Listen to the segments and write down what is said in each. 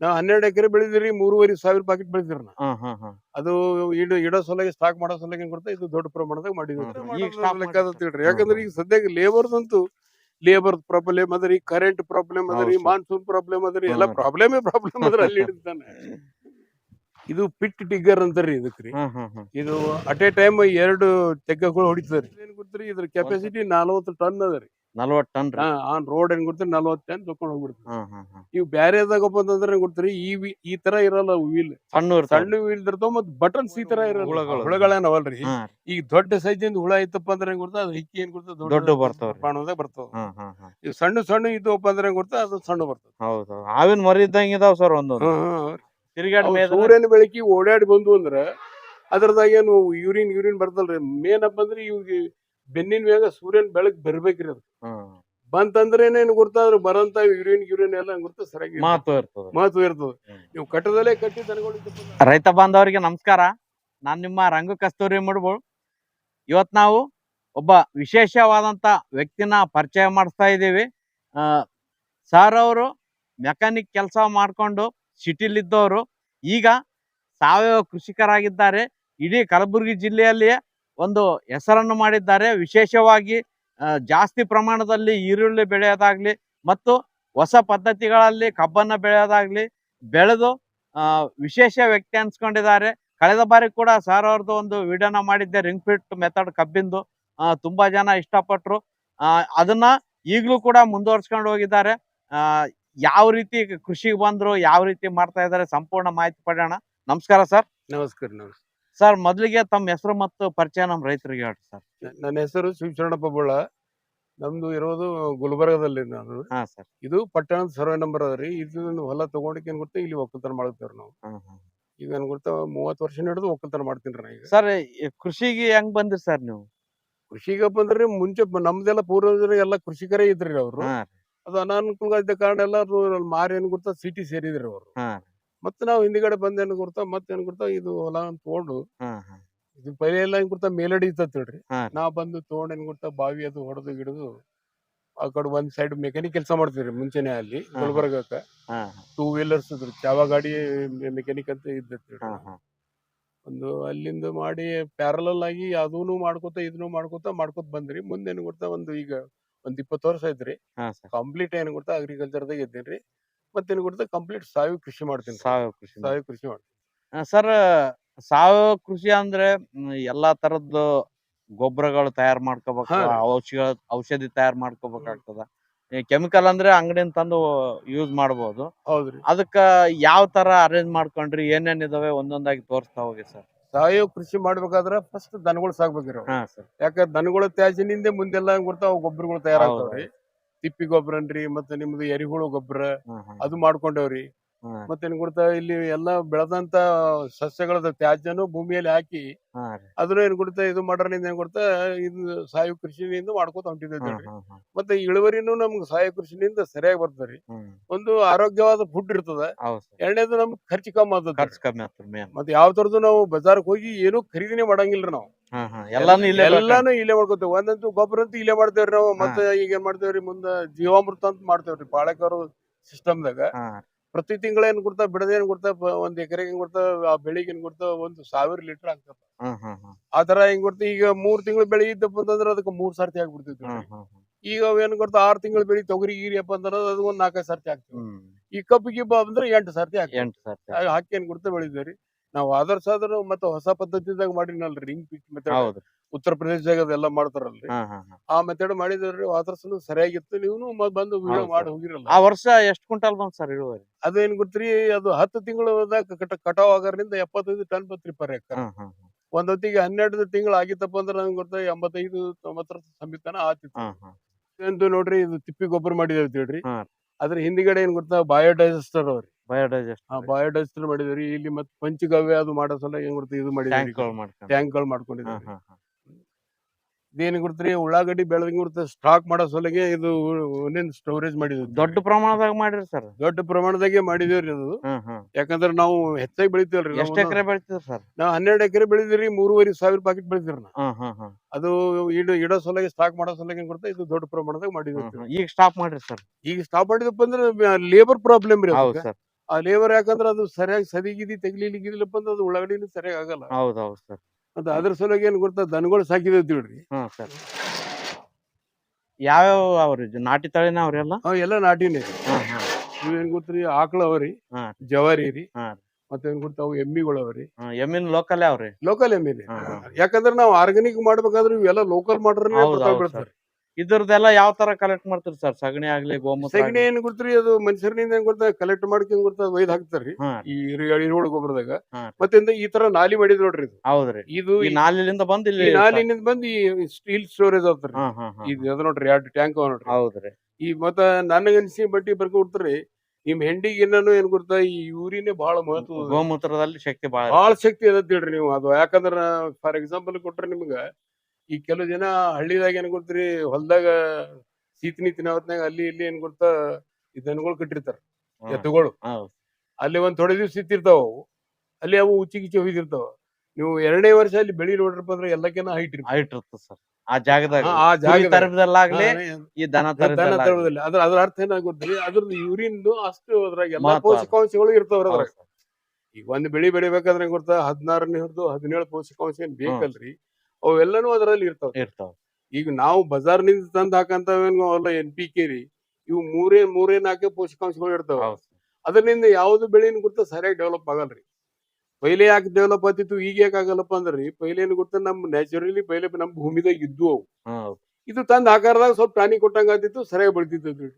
ನಾವ್ ಹನ್ನೆರಡು ಎಕರೆ ಬೆಳೆದಿರಿ ಮೂರುವರೆ ಸಾವಿರ ಪಾಕೆಟ್ ಬೆಳೆದಿರಿ ನಾ. ಹಾ ಹಾ ಹಾ. ಅದು ಇಡ ಇಡೋ ಸಲಗೆ ಸ್ಟಾಕ್ ಮಾಡೋ ಸಲಗೆ ಏನ್ ಕೊಡ್ತಾ ಇದು ದೊಡ್ಡ ಪ್ರಮಾಣದಾಗ ಮಾಡಿದ್ವಿ. ಈಗ ಸ್ಟಾಕ್ ಲೆಕ್ಕ ಮಾಡಿರ್ತಾರೆ. ತಿಳ್ರಿ. ಯಾಕಂದ್ರೆ ಈಗ ಸದ್ಯಕ್ಕೆ ಲೇಬರ್ದಂತೂ ಲೇಬರ್ ಪ್ರಾಬ್ಲಮ್ ಅದರಿ ಕರೆಂಟ್ ಪ್ರಾಬ್ಲಮ್ ಅದರಿ ಹೌದು sir. ಮಾನ್ಸೂನ್ ಪ್ರಾಬ್ಲಮ್ ಅದರಿ ಎಲ್ಲ. ಪ್ರಾಬ್ಲಮೇ ಪ್ರಾಬ್ಲಮ್ ಅದ್ರ ಅಲ್ಲಿ ಹಿಡಿತಾನೆ ಇದು ಪಿಟ್ ಟಿಗ್ಗರ್ ಅಂತಾರ್ರಿ ಇದಕ್ರಿ ಹಾ ಹಾ ಹಾ. ಇದು ಅಟ್ ಎ ಟೈಮ್ ಎರಡು ತೆಗ್ಗಗಳು ಹೊಡಿತದ್ರಿ ಏನ್ ಗೊತ್ತ್ರಿ ಇದ್ರ ಕೆಪಾಸಿಟಿ ನಲವತ್ತು ಟನ್ ಅದರಿ ನಲ್ವತ್ ಟನ್ ರೀ. ಆನ್ ರೋಡ್ ಏನ್ ಕೊಡ್ತೀರಿ? ನಲವತ್ತು ಟನ್ ತಕೊಂಡ್ ಹೋಗ್ಬಿಡ್ತೀವಿ ಹಾ ಹಾ ಹಾ. ಇವ್ ಗೊತ್ತ್ರಿ ಈ ವಿ- ಈ ತರ ಇರಲ್ಲ ವೀಲ್ ಸಣ್ಣ ಸಣ್ಣ ವೀಲ್ ಇರ್ತಾವ ಮತ್ ಬಟನ್ಸ್ ಈ ತರ ಇರಲ್ಲ. ಹುಳಗಳು. ಹುಳಗಳೇನವಲ್ರಿ ಹಾ ಈಗ ದೊಡ್ಡ ಸೈಜಿಂದ ಹುಳ ಇತ್ತಪ್ಪ ಅಂದ್ರೆ ಏನ್ ಕೊಡ್ತಾ ಅದು ಹಿಕ್ಕಿ ಏನ್ ಕೊಡ್ತಾ ದೊಡ್ಡ ಬರ್ತಾವ್ರಿ. ಪ್ರಮಾಣದಾಗ ಬರ್ತಾವ. ಹಾ ಈಗ ಸಣ್ಣ ಸಣ್ಣ ಇದ್ದವಪ್ಪ ಅಂದ್ರೆ ಏನ್ ಕೊಡ್ತಾ ಅದು ಸಣ್ಣ ಬರ್ತಾವ ಹೌದು ಹಾವಿನ ಮರಿ ಇದ್ದಂಗ ಇದಾವ್ ಸರ್ ಒಂದೊಂದು. ತಿರ್ಗಾಡ್ ಅವು ಮೇಯ್ದ್ರೆ ಸೂರ್ಯನ ಬೆಳಕಿ ಓಡಾಡಿ ಬಂದು ಅಂದ್ರ ಅದ್ರದಾಗ ಏನು ಯೂರಿನ್ ಯೂರಿನ್ ಬರ್ತಲ್ರಿ. ಮೇನ್ ಅಪ್ ಅಂದ್ರೆ ಇವ್ಗೆ ಬೆನ್ನಿನ ಮ್ಯಾಗ ಸೂರ್ಯನ ಬೆಳಕ್ ಬರ್ಬೇಕ್ರಿ ಅದು. ಬಂತಂದ್ರೆ ಏನ್ ಗುರ್ತಾದ್ರು ಬರಂತ ಯೂರಿನ್ ಯೂರಿನ್ ಎಲ್ಲ ಗುರ್ತು ಸರಿಯಾಗಿ ಮಹತ್ವ ಇರ್ತದೆ. ಮಹತ್ವ ಇರ್ತದೆ. ನೀವು ಕಟ್ಟದಲ್ಲೇ ಕಟ್ಟಿ ದನಗಳು ರೈತ ಬಾಂಧವರಿಗೆ ನಮಸ್ಕಾರ. ನಾನು ನಿಮ್ಮ ರಂಗ ಕಸ್ತೂರಿ ಮುಡ್ಬೋಳ್ ಇವತ್ ನಾವು ಒಬ್ಬ ವಿಶೇಷವಾದಂತ ವ್ಯಕ್ತಿನ ಪರಿಚಯ ಮಾಡಿಸ್ತಾ ಇದ್ದೀವಿ. ಆ ಸರ್ ಅವರು ಮೆಕ್ಯಾನಿಕ್ ಕೆಲಸ ಮಾಡ್ಕೊಂಡು ಸಿಟಿಲಿದ್ದವರು. ಈಗ ಸಾವಯವ ಕೃಷಿಕರಾಗಿದ್ದಾರೆ. ಇಡೀ ಕಲಬುರಗಿ ಜಿಲ್ಲೆಯಲ್ಲಿಯೇ ಒಂದು ಹೆಸರನ್ನು ಮಾಡಿದ್ದಾರೆ. ವಿಶೇಷವಾಗಿ ಜಾಸ್ತಿ ಪ್ರಮಾಣದಲ್ಲಿ ಈರುಳ್ಳಿ ಬೆಳೆಯೋದಾಗ್ಲಿ ಮತ್ತು ಹೊಸ ಪದ್ಧತಿಗಳಲ್ಲಿ ಕಬ್ಬನ್ನ ಬೆಳೆಯೋದಾಗ್ಲಿ ಬೆಳೆದು ವಿಶೇಷ ವ್ಯಕ್ತಿ ಅನ್ಸ್ಕೊಂಡಿದ್ದಾರೆ. ಕಳೆದ ಬಾರಿ ಕೂಡ ಸರ್ ಅವ್ರದ್ದು ಒಂದು ವಿಡಿಯೋನ ಮಾಡಿದ್ದೆ, ರಿಂಗ್ ಫಿಟ್ ಮೆಥಡ್ ಕಬ್ಬಿಂದು. ತುಂಬಾ ಜನ ಇಷ್ಟಪಟ್ಟರು ಅದನ್ನ ಈಗಲೂ ಕೂಡ ಮುಂದುವರ್ಸ್ಕೊಂಡು ಹೋಗಿದ್ದಾರೆ. ಯಾವ ರೀತಿ ಕೃಷಿಗೆ ಬಂದ್ರು, ಯಾವ ರೀತಿ ಮಾಡ್ತಾ ಇದ್ದಾರೆ, ಸಂಪೂರ್ಣ ಮಾಹಿತಿ ಪಡೆಯೋಣ. ನಮಸ್ಕಾರ ಸರ್. ನಮಸ್ಕಾರ ನಮಸ್ಕಾರ. ಸರ್ ಮೊದಲಿಗೆ ತಮ್ಮ ಹೆಸರು ಮತ್ತು ಪರಿಚಯ ನಮ್ಮ ರೈತರಿಗೆ ಹೇಳಿ ಸರ್. ನನ್ನ ಹೆಸರು ಶಿವಶರಣಪ್ಪ ಬುಳ್ಳ. ನಮ್ದು ಇರೋದು ಗುಲ್ಬರ್ಗದಲ್ಲಿ ನಾನು. ಹಾ ಸರ್. ಇದು ಪಟ್ಟಣದ ಸರ್ವೆ ನಂಬರ್ ಅದ ರೀ. ಇದು ಹೊಲ ತಗೊಂಡಕ್ಕೆ ಏನ್ ಗೊತ್ತಾ ಇಲ್ಲಿ ಒಕ್ಕಲ್ತನ ಮಾಡ್ತೇವ್ರಿ ನಾವು. ಈಗ ನನ್ ಗೊತ್ತ ಮೂವತ್ತು ವರ್ಷ ಹಿಡಿದು ಒಕ್ಕಲ್ತನ ಮಾಡ್ತೀನಿ ರೀ ಈಗ. ಸರ್ ಕೃಷಿಗೆ ಹೆಂಗ್ ಬಂದ್ರಿ ಸರ್ ನೀವು? ಕೃಷಿಗೆ ಬಂದ್ರೆ ಮುಂಚೆ ಬ- ನಮ್ದೆಲ್ಲ ಪೂರ್ವಜರು ಎಲ್ಲ ಕೃಷಿಕರೇ ಇದ್ರಿ ಅವ್ರು. ಹಾ ಅದು ಅನಾನುಕೂಲ ಇದ್ದ ಕಾರಣ ಎಲ್ಲ ಮಾರಿ ಏನ್ ಗೊತ್ತ ಸಿಟಿ ಸೇರಿದ್ರಿ ಅವರು. ಹಾ ಮತ್ತೆ ನಾವು ಹಿಂದಿಗಡೆ ಬಂದ್ ಏನ್ ಗುರ್ತ ಮತ್ತೆ ಏನ್ ಗುರ್ತ ಇದು ಹೊಲ ತಗೊಂಡು ಹಾ ಹಾ. ಇದು ಪೈಲೆ ಎಲ್ಲ ಏನ್ ಗುರ್ತ ಮೇಲಡಿ ಹಾ. ನಾ ಬಂದು ತಗೊಂಡ್ ಏನ್ ಗುರ್ತ ಬಾವಿ ಅದು ಹೊಡೆದು ಗಿಡದು ಆ ಕಡೆ ಒಂದ್ ಸೈಡ್ ಮೆಕ್ಯಾನಿಕ್ ಕೆಲಸ ಮಾಡ್ತಿದ್ರಿ ಮುಂಚೆನೆ ಅಲ್ಲಿ ಹಾ. ಗುಲ್ಬರ್ಗಕ್ಕ. ಹಾ ಟೂ ವೀಲರ್ಸ್ ಇದ್ರು ಚಾವ ಗಾಡಿ ಮೆಕ್ಯಾನಿಕ್ ಅಂತ ಹಾ ಹಾ. ಒಂದು ಅಲ್ಲಿಂದ ಮಾಡಿ ಪ್ಯಾರಲಲ್ ಆಗಿ ಅದೂನು ಮಾಡ್ಕೋತ ಇದನ್ನು ಮಾಡ್ಕೋತ ಮಾಡ್ಕೋತ ಬಂದ್ರಿ. ಮುಂದೆ ಏನ್ ಗೊತ್ತಾ ಒಂದು ಈಗ ಒಂದ್ ಇಪ್ಪತ್ತು ವರ್ಷ ಐತ್ರಿ ಹಾ ಕಂಪ್ಲೀಟ್ ಏನ್ ಅಗ್ರಿಕಲ್ಚರ್ ಅಗ್ರಿಕಲ್ಚರ್ದಾಗ ಇದ್ದೇನ್ರಿ. ಮತ್ತೇನ್ ಗೊತ್ತಾ ಕಂಪ್ಲೀಟ್ ಸಾವಯವ ಕೃಷಿ ಮಾಡ್ತೀನಿ ಸಾವಯವ ಕೃಷಿ ಸಾವಯವ ಕೃಷಿ ಮಾಡ್ತೀನಿ. ಸರ್ ಸಾವಯವ ಕೃಷಿ ಅಂದ್ರೆ ಮ್, ಎಲ್ಲಾ ತರದ್ದು ಗೊಬ್ಬರಗಳು ತಯಾರ್ ಮಾಡ್ಕೋಬೇಕು ಹಾ ರೀ. ಔಷಧ ಔಷಧಿ ತಯಾರ್ ಮಾಡ್ಕೋಬೇಕಾಗ್ತದ ಕೆಮಿಕಲ್ ಅಂದ್ರೆ ಅಂಗಡಿಯಿಂದ ತಂದು ಯೂಸ್ ಮಾಡಬಹುದು ಹೌದ್ರಿ ಅದಕ್ಕ ಯಾವ ತರ ಅರೇಂಜ್ ಮಾಡ್ಕೊಂಡ್ರಿ ಏನೇನ್ ಇದಾವೆ ಒಂದೊಂದಾಗಿ ತೋರಿಸ್ತಾ ಹೋಗಿ ಸರ್. ಸಾವಯವ ಕೃಷಿ ಮಾಡ್ಬೇಕಾದ್ರೆ ಫಸ್ಟ್ ದನಗಳು ಸಾಕ್ಬೇಕ್ರಿ ಅವು ಹಾ ಸರ್. ಯಾಕಂದ್ರೆ ದನಗಳ ತ್ಯಾಜ್ಯನಿಂದ ಮುಂದೆಲ್ಲ ಗೊತ್ತಾವ ಗೊಬ್ಬರಗಳು ತಯಾರಾಗ್ತಾವ್ರಿ ತಿಪ್ಪಿ ಗೊಬ್ಬರನ್ರಿ ಮತ್ತೆ ನಿಮ್ದು ಎರಿಹುಳು ಗೊಬ್ಬರ ಅದು ಮಾಡ್ಕೊಂಡೇವ್ರಿ. ಮತ್ತೇನ್ ಗೊತ್ತಾ ಇಲ್ಲಿ ಎಲ್ಲಾ ಬೆಳೆದಂತ ಸಸ್ಯಗಳ ತ್ಯಾಜ್ಯನು ಭೂಮಿಯಲ್ಲಿ ಹಾಕಿ ಅದನ್ನ ಏನ್ ಕೊಡ್ತಾ ಇದು ಮಾಡೋದ್ರಿಂದ ಏನ್ ಕೊಡ್ತಾ ಇದು ಸಾವಯವ ಕೃಷಿನಿಂದ ಮಾಡ್ಕೊತ ಹೊಂಟಿದ್ದೇವೆ ಮತ್ತೆ ಇಳುವರಿನೂ ನಮ್ಗೆ ಸಾವಯವ ಕೃಷಿನಿಂದ ಸರಿಯಾಗಿ ಬರ್ತದ್ರಿ ಒಂದು ಆರೋಗ್ಯವಾದ ಫುಡ್ ಇರ್ತದ. ಎರಡನೇದು ನಮ್ಗೆ ಖರ್ಚು ಕಮ್ಮಿ ಆಗ್ತದ ಖರ್ಚು ಕಮ್ಮಿ ಆಗ್ತದೆ ಮತ್ತೆ ಯಾವ ತರದ್ದು ನಾವು ಬಜಾರ್ಗೆ ಹೋಗಿ ಏನು ಖರೀದಿನೇ ಮಾಡಂಗಿಲ್ರಿ ನಾವು. ಎಲ್ಲಾನು ಇಲ್ಲೇ ಎಲ್ಲಾನು ಇಲ್ಲೇ ಮಾಡ್ಕೋತೇವೆ. ಒಂದಂತೂ ಗೊಬ್ಬರ ಅಂತೂ ಇಲ್ಲೇ ಮಾಡ್ತೇವ್ರಿ ನಾವು. ಮತ್ತೆ ಈಗ ಏನ್ ಮಾಡ್ತೇವ್ರಿ ಮುಂದ ಜೀವಾಮೃತ ಅಂತ ಮಾಡ್ತೇವ್ರಿ ಬಾಳೆಕಾರು ಸಿಸ್ಟಮ್ದಾಗ ಪ್ರತಿ ತಿಂಗಳ ಏನ್ ಕೊಡ್ತಾವ ಬಿಡದೇನ್ ಏನ್ ಕೊಡ್ತಾ ಪ- ಒಂದ್ ಎಕರೆಗೆ ಏನ್ ಕೊಡ್ತಾವ ಆ ಬೆಳಿಗ್ ಏನ್ ಕೊಡ್ತಾವ ಒಂದ್ ಸಾವಿರ ಲೀಟರ್ ಆಗ್ತಾವ ಆತರ ಆ ತರ ಹೆಂಗ್ ಕೊಡ್ತಾ ಈಗ ಮೂರ್ ತಿಂಗಳು ಬೆಳಿ ಇದ್ದಪ್ಪ ಅಂತಂದ್ರ ಅದಕ್ಕೆ ಮೂರ್ ಸರ್ತಿ ಆಗ್ಬಿಡ್ತಿದ್ವಿ ಈಗ ಅವ್ ಏನ್ ಕೊಡ್ತಾವ ಆರ್ ತಿಂಗಳು ಬೆಳಿ ತೊಗರಿ ಗೀರಿಯಪ್ಪ ಅಂತಂದ್ರ ಅದು ಒಂದ್ ನಾಲ್ಕೈದು ಸರ್ತಿ ಆಗ್ತದೆ ಈ ಕಬ್ಬು ಗಿಬ್ಬ ಅಂದ್ರೆ ಎಂಟು ಸರ್ತಿ ಹಾಕಿ ಏನ್ ಕೊಡ್ತಾ ರೀ ನಾವು ಆದರ್ಶ ಆದ್ರೂ ಮತ್ತೆ ಹೊಸ ಪದ್ಧತಿದಾಗ ಮಾಡಿನಲ್ರಿ ರಿಂಗ್ ಪಿಚ್ ಮೆಥಡ್ ಹೌದು ಉತ್ತರ ಪ್ರದೇಶದಾಗ ಅದೆಲ್ಲ ಮಾಡ್ತಾರಲ್ರಿ. ಹಾ ಹಾ ಹಾ. ಆ ಮೆಥಡ್ ಮಾಡಿದ್ರಿ ವಾತಾವರಣ ಸರಿಯಾಗಿತ್ತು. ನೀವು ಬಂದು ವಿಡಿಯೋ ಹೌದು. ಮಾಡಿ ಹೋಗಿರಲ್ಲ. ಆ ವರ್ಷ ಎಷ್ಟು ಕ್ವಿಂಟಲ್ ಬಂತ್ ಸರ್ ಇಳುವರಿ? ಅದೇನ್ ಗೊತ್ತ್ರಿ ಅದು ಹತ್ತು ತಿಂಗಳದಾಗ ಕಟ ಕಟಾವ್ ಆಗೋದ್ರಿಂದ ಎಪ್ಪತ್ತೈದು ಟನ್ ಬತ್ರಿ ಪರ್ ಎಕರ್. ಹಾ ಹಾ ಒಂದ್ ಹೊತ್ತಿಗೆ ಹನ್ನೆರಡು ತಿಂಗಳು ಆಗಿತ್ತಪ್ಪ ಅಂದ್ರೆ ನಂಗೆ ಗೊತ್ತ ಎಂಬತ್ತೈದು ತೊಂಬತ್ತರ ಸಮೀಪನ ಆತಿತ್ತು. ಹಾ ಹಾ ಅಂತೂ ನೋಡ್ರಿ ಇದು ತಿಪ್ಪಿ ಗೊಬ್ಬರ ಮಾಡಿದೇವ್ ತಿಳ್ರಿ. ಹಾ. ಅದ್ರ ಹಿಂದಿಗಡೆ ಏನ್ ಗೊತ್ತಾ ಬಯೋಡೈಜೆಸ್ಟರ್ ಅವ್ರಿ. ಬಯೋಡೈಜೆಸ್ಟ್ ಆ ಬಯೋಡೈಜೆಸ್ಟರ್ ಮಾಡಿದ್ರಿ ಇಲ್ಲಿ ಮತ್ತೆ ಪಂಚಗವ್ಯ ಅದು ಮಾಡೋ ಸಲ ಏನ್ ಗೊತ್ತಾ ಇದು ಮಾಡಿದ್ರಿ ಟ್ಯಾಂಕ್ಗಳು ಮಾಡ್ಕೊಂಡಿದ್ದೀವಿ ಟ್ಯಾಂಕ್ಗಳು ಹಾ ಮಾಡ್ಕೊಂಡಿದ್ರಿ ಹಾ ಹಾ ಇದೇನ್ ಗುರ್ತ್ರಿ? ಉಳ್ಳಾಗಡ್ಡಿ ಬೆಳೆದಂಗ ಗುರ್ತ ಸ್ಟಾಕ್ ಮಾಡೋ ಸಲಗೆ ಇದು ಒಂದೇನ್ ಸ್ಟೋರೇಜ್ ಮಾಡಿದ್ವಿ ದೊಡ್ಡ ಪ್ರಮಾಣದಾಗ ಮಾಡಿರಿ ಸರ್. ದೊಡ್ಡ ಪ್ರಮಾಣದಾಗೆ ಮಾಡಿದೇವ್ರಿ ಅದು. ಯಾಕಂದ್ರ ನಾವು ಹೆಚ್ಚಾಗಿ ಬೆಳಿತೀವಲ್ರಿ ಎಷ್ಟು ಎಕರೆ ಬೆಳಿತೀವಿ ಸರ್? ನಾವು ಹನ್ನೆರಡು ಎಕರೆ ಬೆಳಿದಿರಿ ಮೂರುವರೆ ಸಾವಿರ ಪಾಕೆಟ್ ಹಾ ಅದು ಇಡೋ ಇಡೋ ಸಲಗೆ ಸ್ಟಾಕ್ ಮಾಡೋ ಸಲಗೆ ಏನ್ ಕೊಡ್ತಾ ಇದು ದೊಡ್ಡ ಪ್ರಮಾಣದಾಗ ಮಾಡಿದ್ವಿ. ಈಗ ಸ್ಟಾಪ್ ಮಾಡ್ರಿ ಸರ್. ಈಗ ಸ್ಟಾಪ್ ಮಾಡಿದಪ್ಪ ಅಂದ್ರೆ ಲೇಬರ್ ಪ್ರಾಬ್ಲಮ್ ರೀ ಹೌದು ಸರ್. ಆ ಲೇಬರ್ ಯಾಕಂದ್ರೆ ಅದು ಸರಿಯಾಗಿ ಸದಿಗಿದಿ ತೆಗಿಲಿಕ್ಕಿದಿಲ್ಲಪ್ಪ ಅಂದ್ರೆ ಅದು ಉಳ್ಳಾಗಡ್ಡಿನೂ ಸರಿಯಾಗಿ ಆಗಲ್ಲ. ಹೌದೌದು ಹೌದ್ ಸರ್. ಅಂತ ಅದ್ರ ಸಲುವಾಗಿ ಏನ್ ಗೊತ್ತಾ ದನಗಳು ಸಾಕಿದ್ ತಿಳ್ರಿ ಹ್ಮ್ ಸರ್. ಯಾವ್ಯಾವ ಅವ್ರಿ ಜ- ನಾಟಿ ತಳಿನ ಅವ್ರೆಲ್ಲ ಅವ್ ಎಲ್ಲ ನಾಟಿನೇ ಹಾ ಹಾ ಇವೇನ್ ಗೊತ್ತ್ರಿ ಆಕಳ ಅವರಿ ಹಾ. ಜವಾರಿ ರೀ ಹಾ. ಮತ್ತೇನ್ ಗೊತ್ತಾವು ಎಮ್ಮಿಗಳು ಅವರಿ ಹಾ, ಎಮ್ಮಿನ ಲೋಕಲ್ ಯಾವ್ರಿ ಲೋಕಲ್ ಎಮ್ಮಿ ಹಾ, ಹಾ. ಯಾಕಂದ್ರೆ ನಾವು ಆರ್ಗಾನಿಕ್ ಮಾಡ್ಬೇಕಾದ್ರೆ ಇವೆಲ್ಲ ಲೋಕಲ್ ಮಾಡ್ರೆ ಹೌದ್ ಹೌದ್ ಬಿಡ್ತಾರೆ ಇದ್ರದ್ದೆಲ್ಲ ಯಾವ ತರ ಕಲೆಕ್ಟ್ ಮಾಡ್ತೀರಿ ಸರ್ ಸಗಣಿ ಆಗ್ಲಿ ಗೋಮೂತ್ರ ಸಗಣಿ? ಏನ್ ಗೊತ್ತ್ರಿ ಅದು ಮನುಷ್ಯರಿಂದ ಏನ್ ಗೊತ್ತಾ ಕಲೆಕ್ಟ್ ಮಾಡ್ಕೊಂಡ್ ಗೊತ್ತ ಒಯ್ದು ಹಾಕ್ತಾರ್ರಿ ಈ ರೋಡ್ ಗೊಬ್ಬರದಾಗ. ಮತ್ತೆ ಮತ್ತಿಂದ ಈ ತರ ನಾಲಿ ಮಾಡಿದ್ ನೋಡ್ರಿ ಇದು. ಹೌದ್ರಿ ಇದು ಈ ನಾಲಿಲಿಂದ ಬಂದ್ ಇಲ್ಲಿ ಈ ನಾಲಿನಿಂದ ಬಂದು ಈ ಸ್ಟೀಲ್ ಸ್ಟೋರೇಜ್ ಆಗ್ತಾರಿ ಹಾ ಹಾ ಹಾ. ಇದು ಅದ ನೋಡ್ರಿ ಎರಡು ಟ್ಯಾಂಕ್ ಅವ ನೋಡ್ರಿ. ಹೌದ್ರಿ ಈ ಮತ್ತ ನನಗನ್ಸಿ ಬಟ್ಟಿ ಬರ್ಕೊಡ್ತಾರಿ ನಿಮ್ ಹೆಂಡಿಗೆ ಏನಾನು ಏನ್ ಗೊತ್ತ ಈ ಯೂರಿನೇ ಬಹಳ ಮಹತ್ವ. ಗೋಮೂತ್ರದಲ್ಲಿ ಶಕ್ತಿ ಬಾಳ ಬಹಳ ಶಕ್ತಿ ಅದ ಹೇಳ್ರಿ ನೀವು. ಅದು ಯಾಕಂದ್ರ ಫಾರ್ ಎಕ್ಸಾಂಪಲ್ ಕೊಟ್ರೆ ನಿಮ್ಗ ಈ ಕೆಲವು ಜನ ಹಳ್ಳಿದಾಗ ಏನ್ ಗೊತ್ತ್ರಿ ಹೊಲ್ದಾಗ ಸೀತಿನಿ ಹೊತ್ನಾಗ ಅಲ್ಲಿ ಇಲ್ಲಿ ಏನ್ ಗೊತ್ತ ಈ ದನಗಳು ಕಟ್ಟಿರ್ತಾರ ಎತ್ತುಗಳು. ಅಲ್ಲಿ ಒಂದ್ ಥೊಡೆ ದಿವ್ಸ ಸಿತ್ತಿರ್ತಾವ ಅವು ಅಲ್ಲಿ ಅವು ಉಚ್ಚಿ ಗಿಚ್ಚಿ ಹೋಗಿರ್ತಾವ ನೀವು ಎರಡನೇ ವರ್ಷ ಅಲ್ಲಿ ಬೆಳಿ ನೋಡ್ರಪ್ಪ ಅಂದ್ರೆ ಎಲ್ಲಕ್ಕಿಂತ ಹೈಟ್ ಹೈಟ್ ಇರ್ತದ ಸರ್ ಆ ಜಾಗದಾಗ. ಆ ಜಾಗ ತರಬದಲ್ಲಾಗ್ಲಿ ಈ ದನ ತರಬದಲ್ಲಿ ಅದ್ರ ಅದ್ರ ಅರ್ಥ ಏನಾಗುತ್ತೆ ಅದ್ರದ್ದು ಯೂರಿನ್ ಅಷ್ಟು ಅದ್ರಾಗ ಎಲ್ಲಾ. ಪೋಷಕಾಂಶಗಳು ಇರ್ತಾವ ಅದ್ರಾಗ. ಈಗ ಒಂದ್ ಬೆಳಿ ಬೆಳಿಬೇಕಾದ್ರೆ ಗೊತ್ತ ಹದಿನಾರನೇ ಹಿಡಿದು ಹದಿನೇಳು ಪೋಷಕಾಂಶ ಏನ್ ಬೇಕಲ್ರಿ ಅವೆಲ್ಲನೂ ಅದ್ರಲ್ಲಿ ಇರ್ತಾವ. ಇರ್ತಾವ. ಈಗ ನಾವು ಬಜಾರ್ನಿಂದ ತಂದ್ ಹಾಕಂತವೇನು ಅಲ್ಲ ಎನ್ ಪಿ ಕೆ ರೀ. ಇವು ಮೂರೇ ಮೂರೇ ನಾಲ್ಕೇ ಪೋಷಕಾಂಶಗಳು ಇರ್ತಾವ. ಅದರಿಂದ ಯಾವ್ದು ಬೆಳೆನ ಗುರ್ತ ಸರಿಯಾಗಿ ಡೆವಲಪ್ ಆಗಲ್ರಿ. ಪೈಲೆ ಯಾಕೆ ಡೆವಲಪ್ ಆತಿತ್ತು ಈಗ ಯಾಕೆ ಆಗಲ್ಲಪ್ಪ ಅಂದ್ರಿ ಪೈಲೆ ಗೊತ್ತಾ ನಮ್ ನ್ಯಾಚುರಲಿ ಪೈಲೆ ನಮ್ ಭೂಮಿದಾಗ ಇದ್ದು ಅವು ಇದು ತಂದ ಆಕಾರದಾಗ ಸ್ವಲ್ಪ ಪ್ರಾಣಿ ಕೊಟ್ಟಂಗ ಆತಿತ್ತು ಸರಿಯಾಗಿ ಬೆಳಿತಿತ್ತು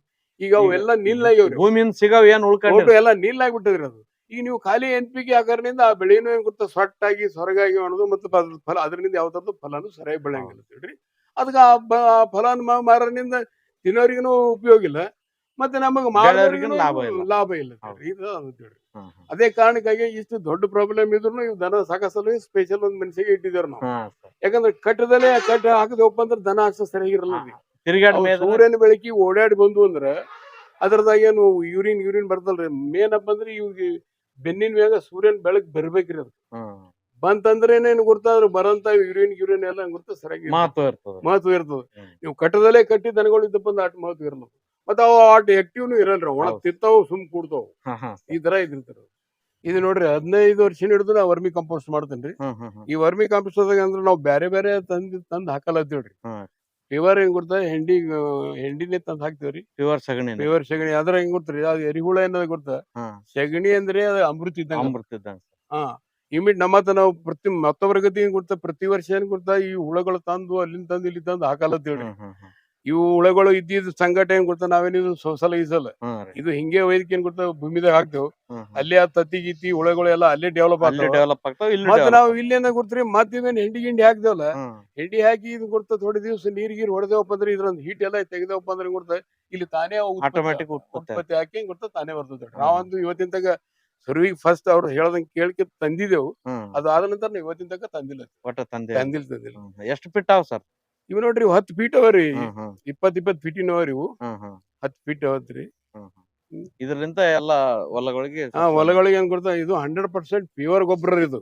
ಈಗ ಅವೆಲ್ಲ ನಿಲ್ಲ ಭೂಮಿಯಿಂದ ಸಿಗಾವ್ ಏನ್ ಉಳ್ಕೊಂಡು ಎಲ್ಲ ಎಲ್ಲ ನೀಲಾಗ್ಬಿಟ್ಟದ್ರಿ ಅದು. ಈಗ ನೀವು ಖಾಲಿ ಎನ್ ಪಿ ಕೆ ಆಕಾರದಿಂದ ಆ ಬೆಳೆನೂ ಏನ್ ಗೊತ್ತಾ ಸೊಟ್ಟಾಗಿ ಸೊರಗಾಗಿ ಮಾಡೋದು ಮತ್ತು ಫಲ ಅದರಿಂದ ಯಾವ ಫಲಾನು ಫಲನೂ ಸರಿಯಾಗಿ ಬೆಳೆಯಂಗಿಲ್ಲ ತಿಳ್ರಿ ಅದಕ್ಕೆ ಆ ಫಲಾನು ಮಾರನಿಂದ ತಿನ್ನೋರಿಗೂ ಉಪಯೋಗ ಇಲ್ಲ ಮತ್ತೆ ನಮಗೆ ಬೆಳೆಯೋರಿಗೂ ಲಾಭ ಇಲ್ಲ. ಇದು ಅದು ಕಾರಣಕ್ಕಾಗಿ ಇಷ್ಟು ದೊಡ್ಡ ಪ್ರಾಬ್ಲಮ್ ಇದ್ರು ಇವ್ ದನ ಸಾಕಸಲು ಸ್ಪೆಷಲ್ ಒಂದ್ ಮನ್ಸಿಗೆ ಇಟ್ಟಿದ್ದೇವೆ ನಾವು. ಯಾಕಂದ್ರೆ ಕಟ್ಟದಲ್ಲೇ ಕಟ್ಟ ಹಾಕದಪ್ಪ ಅಂದ್ರೆ ದನ ಹಾಕ್ಸ ಸರಿಯಾಗಿರಲ್ಲ ಸೂರ್ಯನ ಬೆಳಕಿ ಓಡಾಡಿ ಬಂದು ಅಂದ್ರ ಅದ್ರದಾಗ ಏನು ಯೂರಿನ್ ಯೂರಿನ್ ಬರ್ತಲ್ರಿ ಮೇನ್ ಅಪ್ಪ ಅಂದ್ರೆ ಇವ್ಗೆ ಬೆನ್ನಿನ ವೇಗ ಸೂರ್ಯನ ಬೆಳಕ್ ಬರ್ಬೇಕ್ರಿ ಅದು. ಬಂತಂದ್ರೆ ಏನೇನು ಗೊತ್ತಾದ್ರು ಬರಂತ ಯೂರಿನ್ ಯೂರಿನ್ ಎಲ್ಲ ಗುರ್ತ? ಸರಿಯಾಗಿ ಮಹತ್ವ ಇರ್ತದ. ಮಹತ್ವ ಇರ್ತದ. ನೀವು ಕಟ್ಟದಲ್ಲೇ ಕಟ್ಟಿ ದನಗಳು ಇದ್ದಪ್ಪ ಅಂದ್ರೆ ಆಟ ಮಹತ್ವ ಇರಲ್ಲ. ಮತ್ತ ಅವು ಆಟ ಆಕ್ಟಿವ್ನು ಇರಲ್ರಿ ಒಣ. ತಿಂತಾವು ಸುಮ್ ಕೂಡ್ತಾವ. ಈ ತರ ಇದ್ರಿ ಇದು ನೋಡ್ರಿ ಹದಿನೈದು ವರ್ಷ ಹಿಡಿದು ನಾ ವರ್ಮಿ ಕಂಪೋಸ್ಟ್ ಮಾಡ್ತೇನ್ರಿ. ಈ ವರ್ಮಿ ಕಂಪೋಸ್ಟ್ ಅಂದ್ರೆ ನಾವು ಬ್ಯಾರೆ ಬ್ಯಾರೆ ತಂದ್ ತಂದ್ ಹಾಕಲ್ಲ ಹ್ಮ್. ಫೀವರ್ ಹೆಂಗ್ ಗೊತ್ತಾ ಹೆಂಡಿ ಹೆಂಡಿನೇ ತಂದ್ ಹಾಕ್ತೇವ್ರಿ. ಪ್ಯೂರ್ ಸಗಣಿ ರಿವರ್ ಸಗಣಿ. ಅದ್ರ ಹೆಂಗ್ ಗೊತ್ತ್ರಿ ಅದು ಎರಿಹುಳ ಏನದ ಗುರ್ತ? ಸಗಣಿ ಅಂದ್ರೆ ಅದು ಅಮೃತ ಇದ್ದಂಗ. ಅಮೃತ ಇದ್ದಂಗ. ಹಾ. ಇಮಿಟ್ ನಮ್ಮ ಹತ್ರ ನಾವು ಪ್ರತಿ ಮತ್ತೊಬ್ಬರ ಗತಿ ಏನ್ ಗೊತ್ತಾ ಪ್ರತಿ ವರ್ಷ ಏನ್ ಗೊತ್ತಾ ಈ ಹುಳಗಳು ತಂದು ಅಲ್ಲಿಂದ ತಂದು ಇಲ್ಲಿ ತಂದು ಹಾಕಲ್ಲ ಹ್ಮ್. ಇವು ಹುಳಗಳು ಇದ್ದಿದ್ ಸಂಘಟ ಏನ್ ಗೊತ್ತ ನಾವೇನಿದು ಸೋಸಲ ಈಸಲ್ಲ ಇದು ಹಿಂಗೆ ವೈದ್ಯಕ್ ಏನ್ ಗೊತ್ತ ಭೂಮಿದಾಗ ಹಾಕ್ತೇವ್. ಅಲ್ಲೇ ಆ ತತ್ತಿ ಗಿತ್ತಿ ಹುಳಗಳು ಎಲ್ಲ ಅಲ್ಲೇ ಡೆವಲಪ್ ಆಗ್ತಾವ. ಡೆವಲಪ್ ಮತ್ತೆ ನಾವು ಇಲ್ಲೇನ ಗೊತ್ತ್ರಿ ಮತ್ತೆ ಇದನ್ನ ಹೆಂಡಿ ಗಿಂಡಿ ಹಾಕ್ದೇವಲ್ಲ ಹಿಂಡಿ ಹಾಕಿ ಇದು ಕೊಡ್ತಾ ಥೋಡಿ ದಿವಸ ನೀರ್ ಗೀರ್ ಹೊಡೆದೇವಪ್ಪ ಅಂದ್ರೆ ಇದ್ರೊಂದು ಹೀಟ್ ಎಲ್ಲ ತೆಗೆದೇವಪ್ಪ ಅಂದ್ರೆ ಗೊತ್ತಾ ಇಲ್ಲಿ ತಾನೇ ಆಟೋಮೆಟಿಕ್ ಉತ್ಪತ್ತಿ ಹಾಕಿ ಗೊತ್ತಾ ತಾನೇ ಬರ್ತದೆ. ನಾವಂತೂ ಇವತ್ತಿನ ತಗ ಸರ್ವಿ ಫಸ್ಟ್ ಅವ್ರು ಹೇಳದಂಗೆ ಕೇಳ್ಕೆ ತಂದಿದೆವು ಅದಾದ ನಂತರ ಇವತ್ತಿನ ತನಕ ತಂದಿಲ್ಲ. ಒಟ್ಟ ತಂದೆ ತಂದಿಲ್ಲ ತಂದಿಲ್ಲ. ಎಷ್ಟು ಫಿಟ್ ಆವ್ ಸರ್? ಇವ್ ನೋಡ್ರಿ ಹತ್ತು ಫೀಟ್ ಅವರಿ ಇಪ್ಪತ್ ಇಪ್ಪತ್ ಫೀಟಿನ ಅವರಿ ಇವು. ಹತ್ತು ಫೀಟ್ ಅವತ್ರಿ. ಇದರಿಂದ ಎಲ್ಲ ಹೊಲಗಳಿಗೆ ಹಾ ಹೊಲಗಳಿಗೆ ಏನ್ ಕೊಡ್ತಾ ಇದು ಹಂಡ್ರೆಡ್ ಪರ್ಸೆಂಟ್ ಪ್ಯೂರ್ ಗೊಬ್ಬರ ಇದು.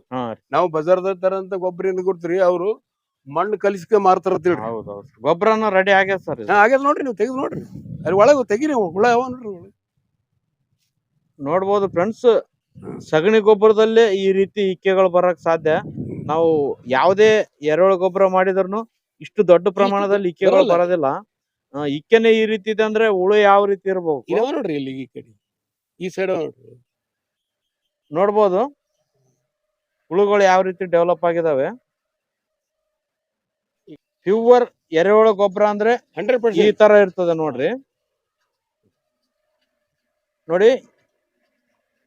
ನಾವು ಬಜಾರ್ದಾಗ ತರಂತ ಗೊಬ್ಬರ ಏನ್ ಕೊಡ್ತೀರಿ? ಅವರು ಮಣ್ಣು ಕಲಿಸ್ಕ ಮಾರ್ತಾರ ಗೊಬ್ಬರನು ರೆಡಿ ಆಗ್ಯದ ಸರ್ ಆಗ್ಯದ ನೋಡ್ರಿ ನೀವು ತೆಗೆದು ನೋಡ್ರಿ ಅಲ್ಲಿ ಒಳಗೆ ತೆಗೀರಿ ಹುಳ ಯಾವ ನೋಡ್ರಿ ನೋಡ್ಬೋದು ಫ್ರೆಂಡ್ಸ್ ಸಗಣಿ ಗೊಬ್ಬರದಲ್ಲೇ ಈ ರೀತಿ ಇಕ್ಕೆಗಳು ಬರಕ್ ಸಾಧ್ಯ. ನಾವು ಯಾವುದೇ ಎರೆಹುಳ ಗೊಬ್ಬರ ಮಾಡಿದ್ರು ಇಷ್ಟು ದೊಡ್ಡ ಪ್ರಮಾಣದಲ್ಲಿ ಇಕ್ಕೆಗಳು ಬರಲ್ಲ. ಬರೋದಿಲ್ಲ. ಆ, ಇಕ್ಕೆನೆ ಈ ರೀತಿ ಇದೆ ಅಂದ್ರೆ ಹುಳು ಯಾವ ರೀತಿ ಇರಬಹುದು ಇದಾವ ನೋಡ್ರಿ ಇಲ್ಲಿ ಈ ಕಡೆ. ಈ ಸೈಡ್ ನೋಡ್ರಿ ನೋಡ್ಬೋದು. ಹುಳುಗಳು ಯಾವ ರೀತಿ ಡೆವಲಪ್ ಆಗಿದಾವೆ. ಪ್ಯೂವರ್ ಎರೆಹುಳ ಗೊಬ್ಬರ ಅಂದ್ರೆ ಹಂಡ್ರೆಡ್ ಈ ಪರ್ಸೆಂಟ್ ತರ ಇರ್ತದೆ ನೋಡ್ರಿ. ನೋಡಿ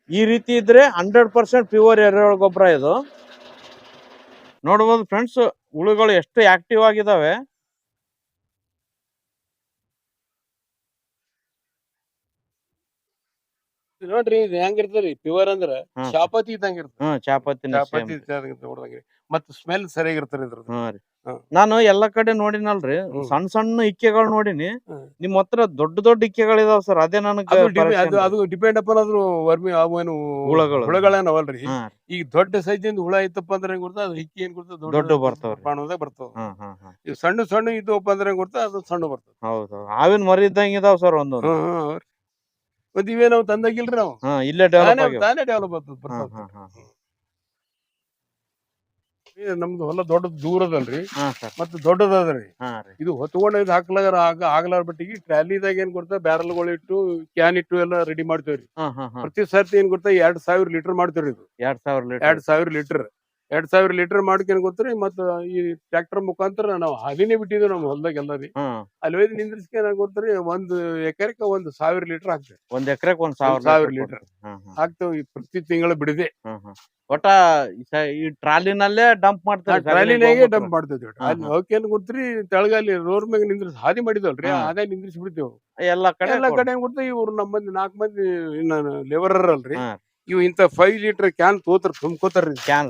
ಈ ರೀತಿ ಇದ್ರೆ ಹಂಡ್ರೆಡ್ ಪರ್ಸೆಂಟ್ ಪ್ಯೂವರ್ ಎರೆಹುಳ ಗೊಬ್ಬರ ಇದು. ನೋಡ್ಬೋದು ಫ್ರೆಂಡ್ಸ್ ಹುಳುಗಳು ಎಷ್ಟು ಆಕ್ಟಿವ್ ಆಗಿದಾವೆ? ನೋಡ್ರಿ ಇದು ಹೆಂಗಿರ್ತದ್ರಿ ಪ್ಯೂರ್ ಅಂದ್ರ ಚಾಪತಿ ಇದ್ದಂಗಿರ್ತದ ಹ್ಮ್ ಚಾಪತಿ ಚಾಪತಿ ಮತ್ತ ಸ್ಮೆಲ್ ಸರಿಯಾಗಿರ್ತದ ಇದ್ರದ್ದು. ಹಾ ರೀ. ನಾನು ಎಲ್ಲಾ ಕಡೆ ನೋಡಿನಲ್ರಿ. ಸಣ್ಣ ಸಣ್ಣ ಇಕ್ಕೆಗಳು ನೋಡಿನಿ. ನಿಮ್ ಹತ್ರ ದೊಡ್ಡ ದೊಡ್ಡ ಇಕ್ಕೆಗಳಿದಾವ ಸರ್ ಅದೇ ನನಗೆ ಅದು ಡಿಪೆ- ಅದು ಅದು ಡಿಪೆಂಡ್ ಅಪಾನ್ ಅದ್ರ ವರ್ಮಿ ಅವೇನು ಹುಳಗಳು. ಹುಳಗಳೇನವಲ್ರಿ? ಈಗ ದೊಡ್ಡ ಸೈಜಿಂದ ಹುಳ ಇತ್ತಪ್ಪ ಅಂದ್ರೆ ಇಕ್ಕಿ ಗೊತ್ತಾ? ಅದು ಹಿಕ್ಕಿ ಏನ್ ಗೊತ್ತಾ? ದೊಡ್ಡ ಬರ್ತಾವ ಹ್ಮ್ ಸಣ್ಣ ಸಣ್ಣ ಇದ್ದವಪ್ಪ ಅಂದ್ರೆ ಗೊತ್ತಾ? ಅದು ಸಣ್ಣ ಬರ್ತದೆ. ಹೌದು ಹಾವಿನ ಮರಿ ಇದ್ದಂಗ ಇದಾವ ಸರ್ ಒಂದು ಮತ್ ಇವೇ ನಾವು ತಂದಾಗಿಲ್ರಿ ನಾವು ಇಲ್ಲೇ ಡೆವಲಪ್ ತಾನೇ ಡೆವಲಪ್ ಆಗ್ತದ ನಮ್ದು ಹೊಲ ದೊಡ್ಡ ದೂರ ಅದಲ್ರಿ ಹಾ ಸರ್. ಮತ್ತೆ ದೊಡ್ಡದದ್ರಿ. ಹಾ ರೀ. ಇದು ಹೊತ್ಕೊಂಡ್ ಇದು ಹಾಕ್ಲಾರ ಆಗ ಆಗ್ಲಾರ ಬಟ್ಟಿಗೆ ಟ್ರಾಲಿದಾಗ ಏನ್ ಕೊಡ್ತಾ ಬ್ಯಾರಲ್ಗಳು ಇಟ್ಟು ಕ್ಯಾನ್ ಇಟ್ಟು ಎಲ್ಲ ರೆಡಿ ಮಾಡ್ತೇವ್ರಿ. ಹಾ ಹಾ ಹಾ. ಪ್ರತಿ ಸರ್ತಿ ಏನ್ ಕೊಡ್ತಾ ಎರಡ್ ಸಾವಿರ ಲೀಟರ್ ಮಾಡ್ತೇವ್ರಿ ಇದು. ಎರಡ್ ಸಾವಿರ ಲೀಟರ್. ಎರಡ್ ಸಾವಿರ ಲೀಟರ್. ಎರಡ್ ಸಾವಿರ ಲೀಟರ್ ಮಾಡ್ಕೊಂಡ್ ಗೊತ್ತ್ರಿ ಮತ್ತ ಈ ಟ್ರ್ಯಾಕ್ಟರ್ ಮುಖಾಂತರ ನಾವು ಹಾದಿನೇ ಬಿಟ್ಟಿದ್ವಿ ನಮ್ಮ ಹೊಲ್ದಾಗ ಎಲ್ಲ ರೀ ಹಾ ಅಲ್ಲಿ ಒಯ್ದು ನಿಂದ್ರಿಸ್ಕೇನ ಗೊತ್ತ್ರಿ ಒಂದ್ ಎಕರೆಕ ಒಂದ್ ಸಾವಿರ ಲೀಟರ್ ಹಾಕ್ತೇವೆ. ಒಂದ್ ಎಕರೆಕ್ ಒಂದ್ ಸಾವಿರ ಸಾವಿರ ಲೀಟರ್. ಹಾಕ್ತೇವೆ ಪ್ರತಿ ತಿಂಗಳ ಬಿಡದೆ. ಒಟ್ಟ ಈ ಟ್ರಾಲಿನಲ್ಲೇ ಡಂಪ್ ಮಾಡ್ತಾರೆ ಟ್ರಾಲಿನಾಗೆ ಡಂಪ್ ಮಾಡ್ತೇವೆ ಅಲ್ಲಿ ಹೋಗಿ ಗೊತ್ತ್ರಿ ತೆಳಗಲ್ಲಿ ರೋಡ್ ಮ್ಯಾಗ ನಿಂದ್ರಿಸ್ ಹಾದಿ ಮಾಡಿದಲ್ರಿ. ಅದೇ ನಿಂದ್ರಿಸಿ ಬಿಡ್ತೇವೆ ಎಲ್ಲಾ ಕಡೆ ಎಲ್ಲ ಕಡೆ ಏನ್ ಗೊತ್ತಾ ಇವ್ರು ನಮ್ಮ ಮಂದಿ ನಾಲ್ಕು ಮಂದಿ ಇನ್ನ ಲೇಬರ್ ಅಲ್ರಿ. ಇವ್ ಇಂತ ಫೈವ್ ಲೀಟರ್ ಕ್ಯಾನ್ ತೋತಾರ ತುಂಬ್ಕೋತಾರ್ರಿ ಕ್ಯಾನ್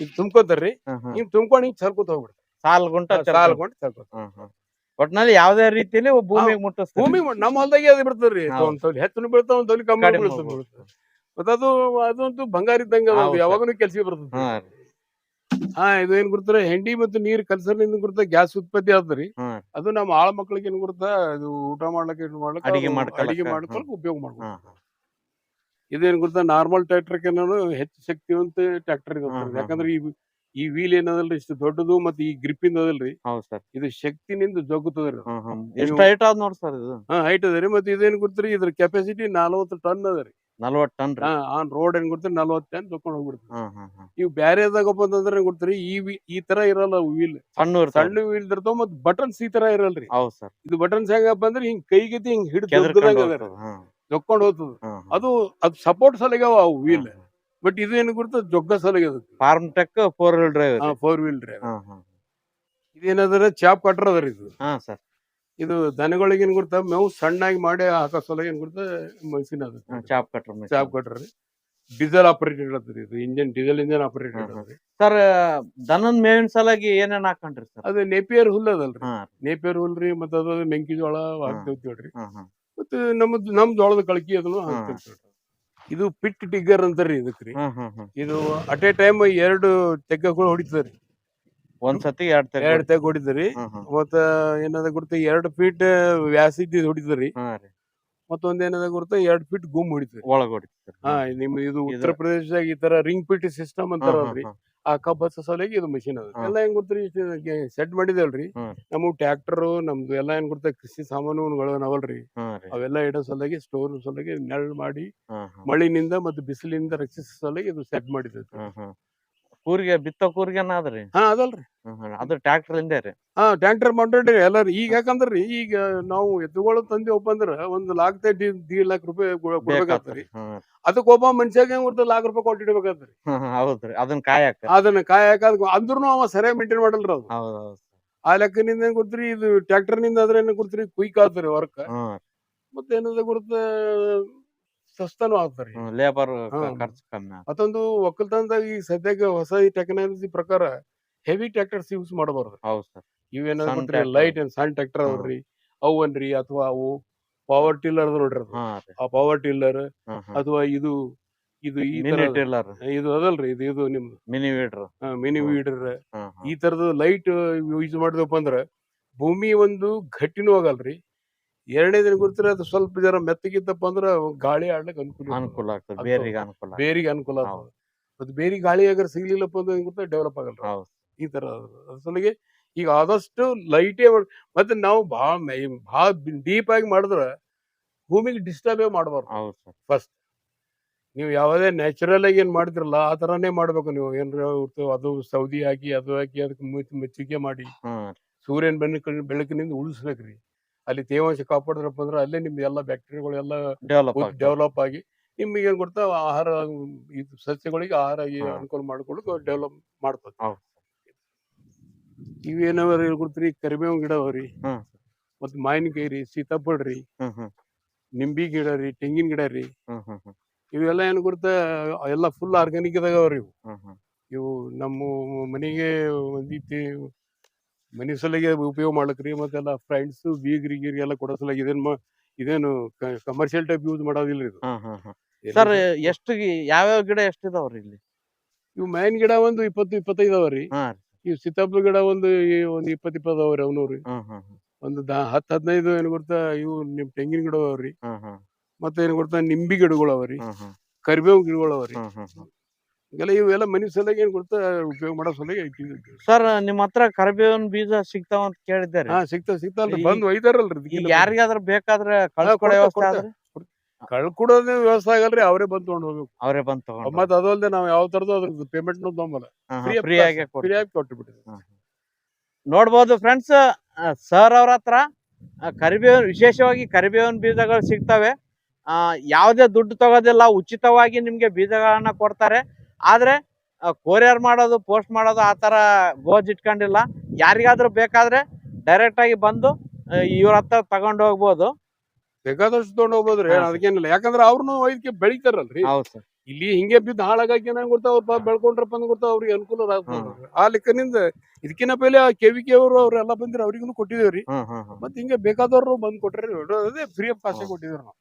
ಇದು ತುಂಬಕೋತಾರ್ರಿ. ಹಿಂಗ್ ತುಂಬ್ಕೊಂಡ್ ಹಿಂಗ್ ಸರ್ಕೋತ ಹೋಗ್ಬಿಡ್ತಾರೆ ಸಾಲ್ ಗುಂಟ ಸರ್ಕೋತ. ಒಟ್ನಲ್ಲಿ ಯಾವ್ದೇ ರೀತಿಯಲ್ಲಿ ಭೂಮಿಗೆ ಮುಟ್ಟ ಭೂಮಿ ನಮ್ಮ ಹೊಲ್ದಾಗೆ ಅದು ಬಿಡ್ತಾರ್ರಿ. ಒಂದ್ ತೊಲಿ ಹೆಚ್ಚು ಬೀಳ್ತಾವ ಒಂದ್ ತೊಲಿ ಕಮ್ಮಿ ಕಡಿಮೆ ಬೀಳ್ತದೆ ಬೀಳ್ತದೆ. ಮತ್ತೆ ಅದು ಅದಂತೂ ಬಂಗಾರ ಇದ್ದಂಗ ಅದು. ಯಾವಾಗನು ಕೆಲ್ಸ ಬರ್ತದೆ ಹಾ ಇದು ಏನ್ ಗುರ್ತಾರ ಹೆಂಡಿ ಮತ್ತು ನೀರ್ ಕಲ್ಸರ್ನಿಂದ ಗುರ್ತ ಗ್ಯಾಸ್ ಉತ್ಪತ್ತಿ ಆದ್ರಿ ಅದು ನಮ್ಮ ಆಳ ಮಕ್ಳಿಗೆ ಏನ್ ಗುರ್ತ ಅದು ಊಟ ಮಾಡ್ಲಕ್ಕೆ ಇದು ಮಾಡ್ಲಕ್ಕ ಅಡಿಗೆ. ಮಾಡ್ಕೊಳಕ್ ಉಪಯೋಗ ಮಾಡ್ಬೋದು. ಇದೇನ್ ಗೊತ್ತಾ ನಾರ್ಮಲ್ ಟ್ರ್ಯಾಕ್ಟರ್ ಹೆಚ್ಚು ಶಕ್ತಿವಂತ ಟ್ರ್ಯಾಕ್ಟರ್ ಹಾ, ಹಾ, ಯಾಕಂದ್ರೆ ಈ ಈ ವೀಲ್ ಏನದಲ್ರಿ ಇಷ್ಟು ದೊಡ್ಡದು ಮತ್ತೆ ಈ ಗ್ರಿಪ್ಪಿಂದ ಅದಲ್ರಿ. ಹೌದ್ ಸರ್. ಇದು ಶಕ್ತಿನಿಂದ ಜಗ್ಗುತ್ತದ್ರಿ ಹಾ ಹಾ. ಎಷ್ಟ್ ಹೈಟ್ ಆದ್ ನೋಡ್ ಸರ್ ಇದು? ಹಾ ಹೈಟ್ ಅದರಿ ಮತ್ತೆ ಇದೇನ್ ಗುರ್ತ್ರಿ ಇದ್ರ ಕೆಪಾಸಿಟಿ ನಲವತ್ತು ಟನ್ ಅದರಿ ನಲ್ವತ್ ಟನ್ ರೀ? ಹಾ ಆನ್ ರೋಡ್ ಏನ್ ಗೊತ್ತ್ರಿ ನಲವತ್ತು ಟನ್ ತಕೊಂಡ್ ಹೋಗ್ಬಿಡ್ತದೆ. ಹಾ ಹಾ ಹಾ. ಇವ್ ಬ್ಯಾರೆದಾಗಪ್ಪ ಅಂತಂದ್ರೆ ಏನ್ ಗೊತ್ತರಿ ಈ ಈ ತರ ಇರಲ್ಲ ವೀಲ್ ಸಣ್ಣ ಸಣ್ಣ ವೀಲ್ ಇರ್ತಾವ ಮತ್ ಬಟನ್ಸ್ ಈ ತರ ಇರಲ್ರಿ. ಹೌದ್ ಸರ್. ಇದು ಬಟನ್ಸ್ ಹೆಂಗಪ್ಪ ಅಂದ್ರೆ ಹಿಂಗ್ ಕೈಗೆತಿ ಹಿಂಗ್ ಹಿಡಿದು ಕೆದರ್ಕೊಂಡ್ ಹೋಗ್ತದ ಹಾ. ಜೊಕ್ಕೊಂಡ್ ಹೋಗ್ತದ. ಅದು ಅದು ಸಪೋರ್ಟ್ ಸಲಗ್ಯಾವ ಅವು ವೀಲ್ ಬಟ್ ಇದು ಏನ್ ಗುರುತ ಜೊಗ್ಗ ಸಲಗ್ಯದ farm tech four wheel drive four wheel drive ಹಾ ಚಾಪ್ ಕಟ್ರ ಅದರಿ ಇದು. ಹಾ ಸರ್ ಇದು ದನಗಳಿಗೆ ಏನ್ ಗುರ್ತ ಮೇವು ಸಣ್ಣಾಗಿ ಮಾಡಿ ಹಾಕೋ ಸಲ ಏನ್ ಗುರ್ತ ಮಷಿನ್ ಅದು. ಚಾಪ್ ಕಟ್ರ ಚಾಪ್ ಕಟ್ರಿ ಡೀಸೆಲ್ ಆಪರೇಟೆಡ್ ಅದ್ರಿ ಇದು ಇಂಜಿನ್ ಡೀಸೆಲ್ ಇಂಜಿನ್ ಆಪರೇಟೆಡ್. ಅದ್ರಿ ಸರ್ ದನನ್ ಮೇವಿನ ಸಲಾಗಿ ಏನೇನ್ ಹಾಕೊಂಡ್ರಿ ಸರ್ ಅದು ನೇಪಿಯರ್ ಹುಲ್ ಅದಲ್ರಿ. ನೇಪಿಯರ್ ಹುಲ್ ರೀ ಮತ್ತೆ ಅದು ಮೆಂಕಿಜೋಳ ಹಾಕ್ತೇವ್ ನೋಡ್ರಿ ಮತ್ತೆ ನಮ್ದು ನಮ್ ಜೋಳದ ಕಳಕಿ ಅದನ್ನು. ಇದು ಪಿಟ್ ಟಿಗ್ಗರ್ ಅಂತಾರ್ರಿ ಇದಕ್ರಿ. ಇದು ಅಟ್ ಎ ಟೈಮ್ ಎರಡು ತೆಗ್ಗಗಳು ಹೊಡಿತದ್ರಿ. ಒಂದ್ಸತಿ ಎರಡ್ ತೆಗ್ ಎರಡ್ ತೆಗ್ ಹೊಡಿತದ್ರಿ. ಹಾ ಹಾ ಮತ್ತ ಏನದ ಗುರ್ತ ಎರಡ್ ಫೀಟ್ ವ್ಯಾಸ ಇದ್ದಿದ್ ಹೊಡಿತದ್ರಿ. ಹಾ ರೀ. ಮತ್ತೊಂದ್ ಏನದ ಗುರ್ತ ಎರಡ್ ಫೀಟ್ ಗುಮ್ ಹೊಡಿತದ್ರಿ. ಒಳಗ್ ಹೊಡಿತೀರಿ ಹಾ ನಿಮ್ ಇದು ಉತ್ತರ ಪ್ರದೇಶದಾಗ ಈ ತರ ರಿಂಗ್ ಪಿಟ್ ಸಿಸ್ಟಮ್ ಅಂತಾರಲ್ರಿ. ಆ ಕಬ್ಬ ಸಲುವಾಗಿ ಇದು ಮಷಿನ್ ಅದ. ಎಲ್ಲ ಹೆಂಗ್ ಗೊತ್ತ್ರಿ ಸೆಟ್ ಮಾಡಿದೇವಲ್ರಿ. ನಮಗ್ ಟ್ರ್ಯಾಕ್ಟರ್ ನಮ್ದು ಎಲ್ಲ ಏನ್ ಗೊತ್ತ ಕೃಷಿ ಸಾಮಾನುಗಳು ನಾವಲ್ರಿ. ಅವೆಲ್ಲ ಇಡೋ ಸಲಗಿ ಸ್ಟೋರ್ ಸಲಗಿ ನೆರಳು ಮಾಡಿ ಮಳಿನಿಂದ ಮತ್ ಬಿಸಿಲಿಂದ ರಕ್ಷಿಸೋ ಸಲಗಿ ಇದು ಸೆಟ್ ಮಾಡಿದೆ ಕೂರಿಗೆ ಬಿತ್ತ ಕೂರ್ಗೆ ಬಿತ್ತೋ ಅದ್ರಿ ಹಾ ಅದಲ್ರಿ. ಅದ್ರ. ಅದು ಟ್ರ್ಯಾಕ್ಟರ್ ಇಂದೇ ರೀ? ಹಾ ಟ್ರ್ಯಾಕ್ಟರ್ ಮಾಡ್ರಿ ಎಲ್ಲಾರು. ಈಗ ಯಾಕಂದ್ರಿ? ಈಗ ನಾವು ಎತ್ತುಗಳು ತಂದಿವಪ್ಪ ಅಂದ್ರ ಒಂದ್ ಲಾಕ್ ದಿ ಲಾಕ್ ರೂಪಾಯಿ ಕೊಡ್ಬೇಕಾಗ್ತದ್ರಿ ಅದಕ್ಕೆ ಒಬ್ಬ ಮನುಷ್ಯಾಗ ಬರ್ತದ ಲಾಕ್ ರೂಪಾಯಿ ಕೊಟ್ಟು ಹೌದ್ರಿ ಅದನ್ನ ಕಾಯಕ ಅದನ್ನ ಕಾಯಕ ಅಂದ್ರೂ ಅವ ಸರಿಯಾಗಿ ಮೇಂಟೈನ್ ಮಾಡಲ್ರಿ ಅದು. ಆ ಲೆಕ್ಕನಿಂದ ಏನ್ ಕೊಡ್ತೀರಿ ಇದು ಟ್ರಾಕ್ಟರ್ನಿಂದ ಆದ್ರೆ ಏನ್ ಕೊಡ್ತೀರಿ ಕ್ವಿಕ್ ಆತ್ರಿ ವರ್ಕ್. ಮತ್ತೆ ಏನದ ಗುರುತ ಸಸ್ತಾನು ಆಗ್ತಾರಿ ಲೇಬರ್. ಖರ್ಚು ಕಮ್ಮಿ. ಮತ್ತೊಂದು ಒಕ್ಕಲ್ತನದಾಗ ಈ ಸದ್ಯಕ್ಕೆ ಹೊಸ ಈ ಟೆಕ್ನಾಲಜಿ ಪ್ರಕಾರ ಹೆವಿ ಟ್ರ್ಯಾಕ್ಟರ್ಸ್ ಯೂಸ್ ಮಾಡಬಾರ್ದು. ಹೌದು ಸರ್. ಇವೇನಾದ್ರು ಲೈಟ್ ಅಂಡ್ ಸಣ್ಣ ಟ್ರಾಕ್ಟರ್. ಅವ್ರಿ ಅವನ್ರಿ ಅಥವಾ ಅವು ಪವರ್ ಟಿಲ್ಲರ್ ನೋಡ್ರಿ ಅದು. ಆ ಪವರ್ ಟಿಲ್ಲರ್ ಅಥವಾ ಇದು ಇದು ಈ ತರ ಇದು ಅದಲ್ರಿ ಇದು ಇದು ನಿಮ್ದು ಮಿನಿ ವೀಡರ್ ಮಿನಿ. ವೀಡರ್ ಈ ತರದ ಲೈಟ್ ಯೂಸ್ ಮಾಡಿದಪ್ಪ ಅಂದ್ರ ಭೂಮಿ ಒಂದು ಗಟ್ಟಿನೂ ಆಗಲ್ರಿ. ಎರಡನೇ ದಿನ ಗುರ್ತಿರ ಅದು ಸ್ವಲ್ಪ ಜರ ಮೆತ್ತಗಿತ್ತಪ್ಪ ಅಂದ್ರ ಗಾಳಿ ಆಡ್ಲಿಕ್ಕೆ ಅನುಕೂಲ ಇರ್ತದೆ. ಅನುಕೂಲ ಆಗ್ತದೆ ಬೇರೆ ಬೇರಿಗೆ ಅನುಕೂಲ ಆಗ್ತದೆ. ಬೇರಿಗೆ ಅನುಕೂಲ ಹೌದು. ಆಗ್ತದೆ ಬೇರೆ ಗಾಳಿ ಅಗರ್ ಸಿಗ್ಲಿಲ್ಲಪ್ಪ ಅಂದ್ರೆ ಡೆವಲಪ್ ಆಗಲ್ರಿ. ಹೌದ್. ಈ ತರ ಅಸಲಿಗೆ ಈಗ ಆದಷ್ಟು ಲೈಟೇ ಮತ್ತೆ ನಾವು ಭಾಳ ಭಾಳ ಡೀಪ್ ಆಗಿ ಮಾಡಿದ್ರೆ ಭೂಮಿಗೆ ಡಿಸ್ಟರ್ಬೇ ಮಾಡಬಾರ್ದು. ಹೌದ್ ಸರ್. ಫಸ್ಟ್ ನೀವು ಯಾವುದೇ ನ್ಯಾಚುರಲ್ ಆಗಿ ಏನು ಮಾಡ್ತಿರಲ್ಲ ಆ ಥರನೇ ಮಾಡಬೇಕು ನೀವು. ಏನಾರು ಅದು ಸೌದಿ ಹಾಕಿ ಅದು ಹಾಕಿ ಅದಕ್ಕೆ ಮುಚ್ಚಿ ಮುಚ್ಚಿಗೆ ಮಾಡಿ. ಸೂರ್ಯನ ಬೆಳಕಿನ ಬೆಳಕಿನಿಂದ ಉಳಿಸ್ಬೇಕ್ರಿ. ಅಲ್ಲಿ ತೇವಾಂಶ ಕಾಪಾಡಿದ್ರಪ್ಪ ಅಂದ್ರೆ ಅಲ್ಲೇ ನಿಮ್ದು ಎಲ್ಲ ಬ್ಯಾಕ್ಟೀರಿಯಾಗಳೆಲ್ಲ ಡೆವಲಪ್ ಡೆವಲಪ್ ಆಗಿ ನಿಮಗೆ ಏನ್ ಕೊಡ್ತಾ ಆಹಾರ ಇದು ಸಸ್ಯಗಳಿಗೆ ಆಹಾರ. ಅನುಕೂಲ ಮಾಡ್ಕೊಳ್ಳೋಕೆ ಡೆವಲಪ್ ಮಾಡ್ತದೆ. ಹೌದು. ಹೇಳ್ಕೊಡ್ತೀರಿ? ಕೊಡ್ತೀರಿ ಕರಿಬೇವು ಗಿಡ ಅವ್ರಿ. ಹ್ಮ್. ಮತ್ತ್ ಮಾವಿನಕಾಯಿ ರೀ ಸೀತಾಫಲ ರೀ ಹ್ಮ್ ಹ್ಮ್. ನಿಂಬಿ ಗಿಡ ರೀ ತೆಂಗಿನ ಗಿಡ ರೀ. ಹ್ಮ್ ಹ್ಮ್ ಹ್ಮ್. ಇವೆಲ್ಲ ಏನ್ ಕೊಡ್ತ ಎಲ್ಲ ಫುಲ್ ಆರ್ಗಾನಿಕ್ ಇದಾಗವ್ರಿ ಇವು. ಹ್ಮ್ ಹ್ಮ್. ಇವು ನಮ್ಮ ಮನೆಗೆ ಒಂದೀತಿ ಮನೆ ಸಲಿಗೆ ಉಪಯೋಗ ಮಾಡ್ಲಕ್ರಿ ಮತ್ತೆಲ್ಲ ಫ್ರೆಂಡ್ಸ್ ಬೀಗ್ರಿ ಗೀರಿ ಎಲ್ಲ ಕೊಡೋ ಸಲ ಇದೇನ್ ಮ- ಇದೇನು ಕಮರ್ಷಿಯಲ್ ಟೈಪ್ ಯೂಸ್ ಮಾಡೋದಿಲ್ಲ ಇದು. ಹ್ಮ್ ಹ್ಮ್ ಹ್ಮ್. ಸರ್ ಎಷ್ಟು ಯಾವ್ಯಾವ ಗಿಡ ಎಷ್ಟು ಇದಾವ್ರಿ ಇಲ್ಲಿ? ಇವು ಮಾವಿನ ಗಿಡ ಒಂದು ಇಪ್ಪತ್ತು ಇಪ್ಪತ್ತೈದು ಅವ್ರಿ ಹಾ ರೀ. ಇವು ಸೀತಾಫಲ ಗಿಡ ಒಂದು ಈ- ಒಂದ್ ಇಪ್ಪತ್ ಇಪ್ಪತ್ ಅವ್ರಿ ಅವನು ರೀ. ಹ್ಮ್ ಹ್ಮ್ ಹ್ಮ್. ಒಂದು ದಾ ಹತ್ತು ಹದಿನೈದು ಏನ್ ಗೊತ್ತಾ ಇವು ನಿಮ್ ತೆಂಗಿನ ಗಿಡ ಅವ್ರಿ ಮತ್ತೆ ಏನ್ ಗೊತ್ತಾ ನಿಂಬಿ ಗಿಡಗಳು ಅವರಿ ಕರಿಬೇವು ಗಿಡಗಳು ಅವ್ರಿ. ಎಲ್ಲ ಇವೆಲ್ಲ ಮನಿ ಸಲಗ ಏನ್ ಗೊತ್ತಾ ಉಪಯೋಗ ಮಾಡೋ ಸಲಗ. ಸರ್ ನಿಮ್ಮ ಹತ್ರ ಕರಿಬೇವಿನ ಬೀಜ ಸಿಗ್ತಾವ ಅಂತ ಕೇಳಿದ್ದೆ ಸಿಗ್ತಾವ ಹಾ ಸಿಗ್ತಾ ಸಿಗ್ತಾಲ್ರಿ ಈ- ಬಂದ್ ಒಯ್ದಾರಲ್ರಿ ಯಾರಿಗಾದ್ರೂ ಬೇಕಾದ್ರೆ ಕಳ್ಸ್ಕೊಡೋ ಕೊಡ್ತಾ- ವ್ಯವಸ್ಥೆ. ಆದ್ರೆ? ಕಳ್ಕೊಡೋದೇ ವ್ಯವಸ್ಥೆ ಆಗಲ್ರಿ ಅವರೇ ಬಂದ್ ತಗೊಂಡ್ ಹೋಗ್ಬೇಕು. ಅವರೇ ಬಂದ್ ಮತ್ತೆ ಮತ್ತ್ ಅದಲ್ದೆ ನಾವ್ ಯಾವ ತರದ್ದು ಅದ್ರ ಪೇಮೆಂಟ್ ತೊಗೊಂಬಲ್ಲ ಫ್ರೀ ಆಗಿ. ಫ್ರೀ ಆಗಿ ಕೊಟ್ಟು ಬಿಟ್ಟಿದ್ವಿ ನೋಡ್ಬೋದು ಫ್ರೆಂಡ್ಸ್ ಸರ್ ಅವ್ರ ಹತ್ರ ಕರಿಬೇವಿನ ವಿಶೇಷವಾಗಿ ಕರಿಬೇವಿನ ಬೀಜಗಳು ಸಿಗ್ತವೆ. ಆ, ಯಾವುದೇ ದುಡ್ಡು ತಗೋದಿಲ್ಲ ಉಚಿತವಾಗಿ ನಿಮ್ಗೆ ಬೀಜಗಳನ್ನ ಕೊಡ್ತಾರೆ. ಆದ್ರೆ ಕೊರಿಯರ್ ಮಾಡೋದು ಪೋಸ್ಟ್ ಮಾಡೋದು ಆ ತರ ಗೋಜ್ ಇಟ್ಕೊಂಡಿಲ್ಲ. ಯಾರಿಗಾದ್ರೂ ಬೇಕಾದ್ರೆ ಡೈರೆಕ್ಟ್ ಆಗಿ ಬಂದು ಇವ್ರ ಹತ್ರ ತಗೊಂಡು ಹೋಗ್ಬೋದು. ಬೇಕಾದಷ್ಟು ತಗೊಂಡ್ ಹೋಗ್ಬೋದ್ರಿ. ಹಾ, ಅದಕ್ಕೇನಿಲ್ಲ. ಯಾಕಂದ್ರೆ ಅವ್ರನ್ನು ಇದಕ್ಕೆ ಬೆಳಿತಾರಲ್ರಿ. ಹೌದು ಸರ್. ಇಲ್ಲಿ ಹಿಂಗೆ ಬಿದ್ದು ಹಾಳಾಗಕ್ಕೆ ಏನಾಗ್ ಗೊತ್ತಾ ಅವ್ರ ಬೆಳ್ಕೊಂಡ್ರಪ್ಪ ಅಂದ್ ಗೊತ್ತಾ ಅವ್ರಿಗೆ ಅನುಕೂಲ ಆಗ್ತದೆ ಆ ಲೆಕ್ಕನಿಂದ ಇದಕ್ಕಿನ್ನ ಪೈಲೆ ಆ ಕೆವಿಕೆ ಅವರು ಅವ್ರೆಲ್ಲ ಬಂದಿರ ಅವ್ರಿಗೂ ಕೊಟ್ಟಿದೇವ್ರಿ. ಹ್ಮ್ ಹ್ಮ್ ಹ್ಮ್. ಮತ್ತ್ ಹಿಂಗೆ ಬೇಕಾದವ್ರು ಬಂದ್ ಕೊಟ್ರಿ ಅದೇ ಫ್ರೀ ಆಫ್ ಕಾಸ್ಟ್ ಹ್ಮ್. ಕೊಟ್ಟಿದ್ರು ನಾವು.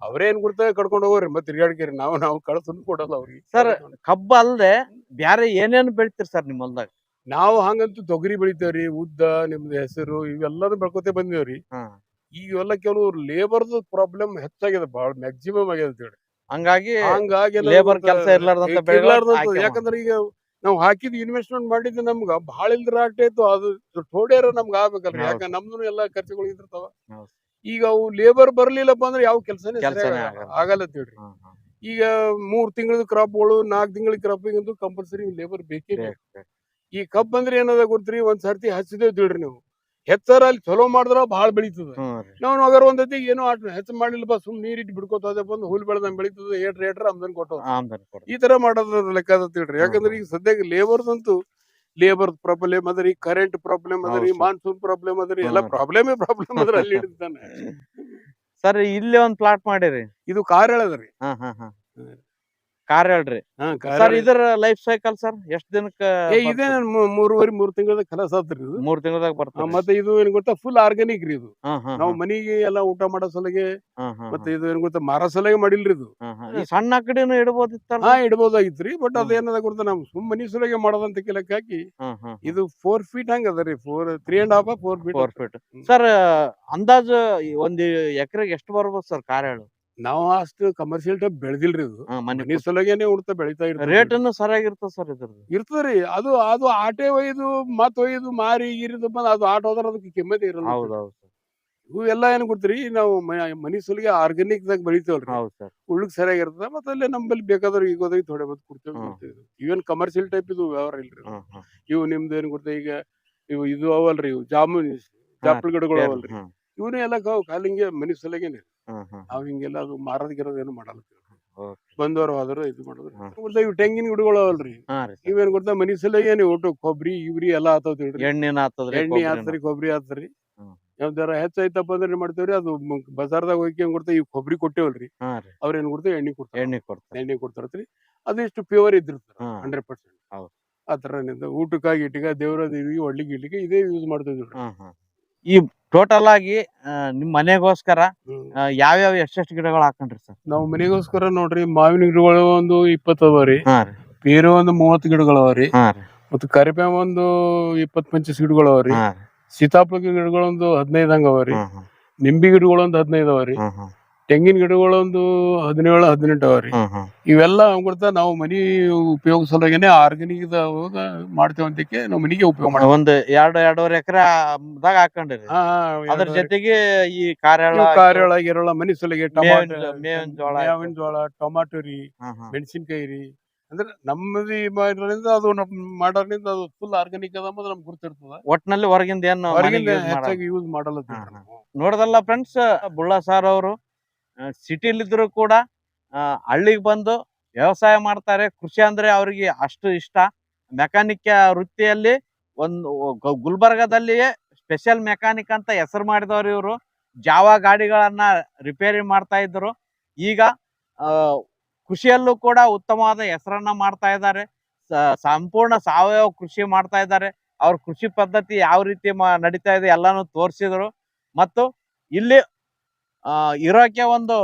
ಅವ್ರೇನ್ ಏನ್ ಕಡ್ಕೊಂಡ್ ಹೋಗೋರಿ. ಮತ್ತೆ ತಿರ್ಗಾಡ್ಕೇರಿ. ನಾವು ನಾವು ಕಳ್ಸನ್ನು ಕೊಡಲ್ಲ ಅವ್ರಿಗೆ. ಸರ್ ಕಬ್ಬ ಅಲ್ದೆ ಬ್ಯಾರೆ ಏನೇನು ಬೆಳಿತೀರಿ ಸರ್ ನಿಮ್ ಹೊಲ್ದಾಗ? ನಾವು ಹಂಗಂತೂ ತೊಗರಿ ಬೆಳಿತೇವ್ರಿ. ಉದ್ದ ನಿಮ್ದು ಹೆಸರು ಇವೆಲ್ಲದೂ ಬೆಳ್ಕೊತೇ ಬಂದೇವ್ರಿ ಹ್ಮ್. ಈಗ ಇವೆಲ್ಲ ಕೆಲವು ಲೇಬರ್ದು ಪ್ರಾಬ್ಲಮ್ ಹೆಚ್ಚಾಗಿದೆ ಬಹಳ ಮ್ಯಾಕ್ಸಿಮಮ್ ಆಗಿದೆ ಅಂತೇಳಿ ಹಂಗಾಗಿ ಹಂಗಾಗಿ ಲೇಬರ್ ಕೆಲಸ ಇರ್ಲಾರ್ದಂತ ಯಾಕಂದ್ರೆ ಈಗ ನಾವು ಹಾಕಿದ್ ಇನ್ವೆಸ್ಟ್ಮೆಂಟ್ ಮಾಡಿದ್ದು ನಮ್ಗ ಬಹಳ ಇಲ್ದ್ರ ಆಟೈತು ಅದು ಥೋಡೇರ ನಮ್ಗ ಆಗ್ಬೇಕಲ್ರಿ. ಯಾಕಂದ್ರೆ ಯಾಕ ನಮ್ದು ಎಲ್ಲಾ ಖರ್ಚುಗಳು ಇದ್ರತಾವ. ಈಗ ಅವು ಲೇಬರ್ ಬರ್ಲಿಲ್ಲಪ್ಪ ಅಂದ್ರೆ ಯಾವ ಕೆಲಸನೇ ಆಗಲ್ಲ. ತಿಳ್ರಿ. ಈಗ ಮೂರ್ ತಿಂಗಳ ಕ್ರಾಪ್ಗಳು ನಾಲ್ಕು ತಿಂಗಳ ಕ್ರಾಪಿಗಂತೂ ಕಂಪಲ್ಸರಿ ಲೇಬರ್ ಬೇಕೇ ಬೇಕು. ಬೇಕು, ಬೇಕು. ಈ ಕಬ್ ಅಂದ್ರೆ ಏನದ ಗೊತ್ತ್ರಿ? ಒಂದ್ ಸರ್ತಿ ಹಚ್ಚಿದೇವ್ ತಿಳ್ರಿ ನೀವು. ಹೆಚ್ಚರ ಅಲ್ಲಿ ಚಲೋ ಮಾಡಿದ್ರ ಭಾಳ ಬೆಳೀತದ. ನಾವ್ ರೀ. ನಾವು ಅಗರ್ ಒಂದತಿ ಏನೋ ಆಟ ಹೆಚ್ಚು ಮಾಡಿಲ್ಲಪ್ಪ ಸುಮ್ ನೀರಿಟ್ಟು ಬಿಡ್ಕೋತದೆ ಬಂದು ಹುಲ್ ಬೆಳೆದಂಗ್ ಬೆಳೀತದ ಏಟ್ರ ಏಟ್ರ ಆಮದನ್ ಕೊಟ್ಟದ. ಈ ತರ ಮಾಡೋದ್ರ ಲೆಕ್ಕ ತಿಳ್ರಿ ಯಾಕಂದ್ರೆ ಈಗ ಸದ್ಯಕ್ಕೆ ಲೇಬರ್ದಂತೂ ಲೇಬರ್ ಪ್ರಾಬ್ಲಮ್ ಅದರಿ ಕರೆಂಟ್ ಪ್ರಾಬ್ಲಮ್ ಅದರಿ ಹೌದು ಮಾನ್ಸೂನ್ ಪ್ರಾಬ್ಲಮ್ ಅದರಿ ಎಲ್ಲ ಪ್ರಾಬ್ಲಮ್ ಪ್ರಾಬ್ಲಮೇ ಅದ್ರ ಅಲ್ಲಿ ಹಿಡಿತಾನೆ ಸರ್ ಇಲ್ಲೇ ಒಂದ್ ಪ್ಲಾಟ್ ಮಾಡಿರಿ. ಇದು ಕಾರ್ ಹೇಳದ್ರಿ. ಹಾ ಹಾ ಹಾ. ಹ್ಮ್. ಕಾರ್ ಹೇಳ್ರಿ. ಹಾ ಸರ್ ಇದರ ಲೈಫ್ ಸೈಕಲ್ ಸರ್ ಎಷ್ಟ್ ದಿನಕ್ಕ ಏ ಇದೇ ನನ್ ಮೂ- ಮೂರುವರೆ ಮೂರ್ ತಿಂಗಳದಾಗ ಕೆಲಸ ಆತ್ರಿ ಇದು. ಮೂರ್ ತಿಂಗಳದಾಗ ಆ, ಬರ್ತದೆ ಮತ್ತೆ ಇದು ಏನ್ ಗೊತ್ತಾ ಫುಲ್ ಆರ್ಗಾನಿಕ್ ರೀ ಇದು. ಹಾ ಹಾ ನಾವು ಮನಿಗೆ ಎಲ್ಲ ಊಟ ಮಾಡೋ ಸಲಗೆ ಹಾ ಹಾ ಮತ್ತೆ ಇದು ಏನ್ ಗೊತ್ತಾ ಮಾರೋ ಸಲಗೆ ಮಾಡಿಲ್ರಿ ಇದು. ಹಾ ಹಾ. ಈ ಸಣ್ಣ ಕಡೆನು ಇಡ್ಬೋದಿತ್ತಲ್ಲ? ಹಾ ಇಡ್ಬೋದಾಗಿತ್ರಿ ಬಟ್ ಹ್ಮ್. ಅದೇನದ ಗೊತ್ತಾ ನಮ್ ಸುಮ್ ಮನಿ ಸಲಗೆ ಮಾಡೋದಂತ ಕೆಲಕ್ ಹಾಕಿ ಹಾ ಹಾ ಇದು ಫೋರ್ ಫೀಟ್ ಹಂಗ ಅದ ರೀ four three and half four feet four feet sir ಅಂದಾಜು ಈ ಒಂದ್ ಎಕರೆಗೆ ಎಷ್ಟು ಬರ್ಬೋದು ಸರ್ ಕಾರ್ ಹೇಳು ನಾವು ಅಷ್ಟು ಕಮರ್ಷಿಯಲ್ ಟೈಪ್ ಬೆಳೆದಿಲ್ರಿ ಇದು. ಮನೆ ಸಲಗೇನೆ ಉಡ್ತಾ ಬೆಳಿತಾ ಇರ್ತದೆ ರೇಟ್ ಸರಿಯಾಗಿರ್ತದೆ ಸರ್ ಇದ್ರದ್ದು. ಇರ್ತದ್ರಿ ಅದು ಅದು ಆಟೆ ಒಯ್ದು ಮತ್ ಒಯ್ದು ಮಾರಿ ಗಿರಿದು ಬಂದ್ ಅದು ಆಟ ಹೋದ್ರ ಅದಕ್ಕೆ ಕೆಮ್ಮತಿ ಇರಲ್ಲ ಇವು ಎಲ್ಲ ಏನ್ ಕೊಡ್ತೀರಿ ನಾವು ಮನಿ ಸಲಿಗೆ ಆರ್ಗಾನಿಕ್ ದಾಗ ಬೆಳಿತೇವಲ್ರಿ. ಸರ್. ಉಳ್ಳಿಗ್ ಸರಿಯಾಗಿರ್ತದ ಮತ್ತೆ ಅಲ್ಲೇ ನಮ್ಮಲ್ಲಿ ಬೇಕಾದ್ರೆ ಈಗ ಹೋದಾಗ ಥೋಡೆ ಬಂದು ಕೊಡ್ತೇವೆ. ಇವನ್ ಕಮರ್ಷಿಯಲ್ ಟೈಪ್ ಇದು ವ್ಯವಹಾರ ಇಲ್ರಿ ಇವು ನಿಮ್ದು ಏನ್ ಕೊಡ್ತೇವೆ ಈಗ ಇವು ಇದು ಅವಲ್ರಿ ಇವು ಜಾಮೂನ್ ಜಾಪಲ್ ಗಿಡಗಳು ಅವಲ್ರಿ. ಇವನೇ ಎಲ್ಲ ಕಾವು ಕಾಲಿಂಗೆ ಮನಿ ಸಲಗೇನೆ ಹ್ಮ್ ಹ್ಮ್ ನಾವ್ ಹಿಂಗೆಲ್ಲ ಅದು ಮಾರೋದ್ ಗಿರೋದ್ ಏನು ಮಾಡಲ್ಲ. ಬಂದವರು ಆದ್ರೆ ಇದು ಮಾಡಿದ್ರು ಇವ್ ತೆಂಗಿನ ಗಿಡಗಳು ಅವಲ್ರಿ. ಹಾ ರೀ sir. ಇವೇನ್ ಗೊತ್ತಾ ಮನಿ ಸಲಗೆ ನೀವು ಒಟ್ಟು ಕೊಬ್ಬರಿ ಇವ್ರಿ ಎಲ್ಲ ಆತಾವ್ ತಿಳ್ರಿ. ಎಣ್ಣೆನ ಆತದ್ರಿ ಎಣ್ಣೆ. ಆತ್ರಿ ಕೊಬ್ಬರಿ ಆತ್ರಿ. ಹ್ಮ್. ಯಾವ್ದಾರ ಹೆಚ್ಚಾಯ್ತಪ್ಪ ಅಂದ್ರೆ ಏನ್ ಮಾಡ್ತೇವ್ರಿ ಅದು ಮ- ಬಜಾರ್ದಾಗ ಹೋಗಿ ಏನ್ ಕೊಡ್ತಾ ಈ ಕೊಬ್ಬರಿ ಕೊಟ್ಟೇವಲ್ರಿ. ಹಾ ರೀ. ಅವ್ರ ಏನ್ ಕೊಡ್ತೇವೆ ಎಣ್ಣೆ ಕೊಡ್ತಾರೆ ಎಣ್ಣೆ ಕೊಡ್ತಾರೆ ಎಣ್ಣೆ ಕೊಡ್ತಾರತ್ರಿ. ಅದಿಷ್ಟು ಪ್ಯೂರ್ ಇದ್ದಿರ್ತಾರ. Hundred percent. ಹೌದ್. ಆ ತರ ಊಟಕ್ಕಾಗಿ ಇಟ್ಟಿಗೆ ದೇವರ ದೇವಿಗೆ ಒಳ್ಳಿಗೆ ಇಡ್ಲಿಕ್ಕೆ ಇದೇ ಯೂಸ್ ಮಾಡ್ತಿದ್ವಿ ಈ ಟೋಟಲ್ ಆಗಿ ನಿಮ್ ಮನೆಗೋಸ್ಕರ ಯಾವ ಯಾವ್ಯಾವ ಎಷ್ಟೆಷ್ಟು ಗಿಡಗಳು ಹಾಕೊಂಡ್ರಿ ಸರ್? ನಾವು ಮನೆಗೋಸ್ಕರ ನೋಡ್ರಿ ಮಾವಿನ ಗಿಡಗಳು ಒಂದು ಇಪ್ಪತ್ತು ಅದಾವ್ರಿ ರೀ. ಪೇರು ಒಂದು ಮೂವತ್ತು ಗಿಡಗಳು ಅದಾವ್ರಿ ರೀ. ಮತ್ತು ಕರಿಬೇವು ಒಂದು ಇಪ್ಪತ್ ಪಂಚಸ್ ಗಿಡಗಳು ಅದಾವ್ರಿ ರೀ. ಸೀತಾಫಲ ಗಿಡಗಳು ಒಂದು ಹದಿನೈದು ಹಂಗ ಹ್ಮ್ ನಿಂಬಿ ಗಿಡಗಳು ಒಂದು ಹದಿನೈದು ಹ್ಮ್ ಹ್ಮ್ ತೆಂಗಿನ ಗಿಡಗಳು ಒಂದು ಹದಿನೇಳು ಹದಿನೆಂಟು ಅವರಿ ಇವೆಲ್ಲಾ ಕೊಡ್ತಾ ನಾವು ಮನಿ ಉಪಯೋಗ ಸಲುವಾಗೇನೆ ಆರ್ಗಾನಿಕ್ ಮಾಡ್ತೇವೆ ಅಂತಕ್ಕೆ ನಾವು ಮನಿಗೆ ಉಪಯೋಗ ಮಾಡ್ತೀವಿ. ಒಂದ್ ಎರಡು ಎರಡೂವರೆ ಎಕರೆ ದಾಗ ಹಾಕೊಂಡಿರಿ. ಅದ್ರ ಜೊತೆಗೆ ಈ ಕಾರ್ಯಾಳ ಕಾರ್ಯಾಳ ಗಿರಳ ಮನಿ ಸಲಿಗೆ ಟಮಾಟ ಮೇವಿನ- ಜೋಳ ಮೇವಿನ ಜೋಳ ಟೊಮಾಟೊ ರೀ ಮೆಣಸಿನ್ಕಾಯಿ ರೀ. ಅಂದ್ರೆ ನಮ್ಮದಿ ಮಾಡೋದ್ರಿಂದ ಅದು ಮಾಡೋದ್ರಿಂದ ಅದು ಫುಲ್ ಆರ್ಗಾನಿಕ್ ಅದ ಅನ್ನೋದು ನಮ್ಗೆ ಗುರ್ತಿರ್ತದ. ಒಟ್ಟಿನಲ್ಲಿ ಹೊರಗಿಂದ ಏನು. ಹೆಚ್ಚಾಗಿ ಯೂಸ್ ಮಾಡಲ್ಲ ನೋಡದಲ್ಲ ಫ್ರೆಂಡ್ಸ್ ಬುಳ್ಳ ಸಾರ್ ಅವರು ಸಿಟಿಲಿದ್ರು ಕೂಡ ಹಳ್ಳಿಗೆ ಬಂದು ವ್ಯವಸಾಯ ಮಾಡ್ತಾರೆ. ಕೃಷಿ ಅಂದ್ರೆ ಅವರಿಗೆ ಅಷ್ಟು ಇಷ್ಟ. ಮೆಕ್ಯಾನಿಕ್ ವೃತ್ತಿಯಲ್ಲಿ ಒಂದು ಗುಲ್ಬರ್ಗದಲ್ಲಿಯೇ ಸ್ಪೆಷಲ್ ಮೆಕ್ಯಾನಿಕ್ ಅಂತ ಹೆಸರು ಮಾಡಿದವರು ಇವರು. ಜಾವ ಗಾಡಿಗಳನ್ನ ರಿಪೇರಿ ಮಾಡ್ತಾ ಇದ್ರು. ಈಗ ಕೃಷಿಯಲ್ಲೂ ಕೂಡ ಉತ್ತಮವಾದ ಹೆಸರನ್ನ ಮಾಡ್ತಾ ಇದ್ದಾರೆ. ಸಂಪೂರ್ಣ ಸಾವಯವ ಕೃಷಿ ಮಾಡ್ತಾ ಇದ್ದಾರೆ. ಅವ್ರ ಕೃಷಿ ಪದ್ಧತಿ ಯಾವ ರೀತಿ ನಡೀತಾ ಇದೆ ಎಲ್ಲಾನು ತೋರಿಸಿದ್ರು. ಮತ್ತು ಇಲ್ಲಿ ಇರೋಕೆ ಒಂದು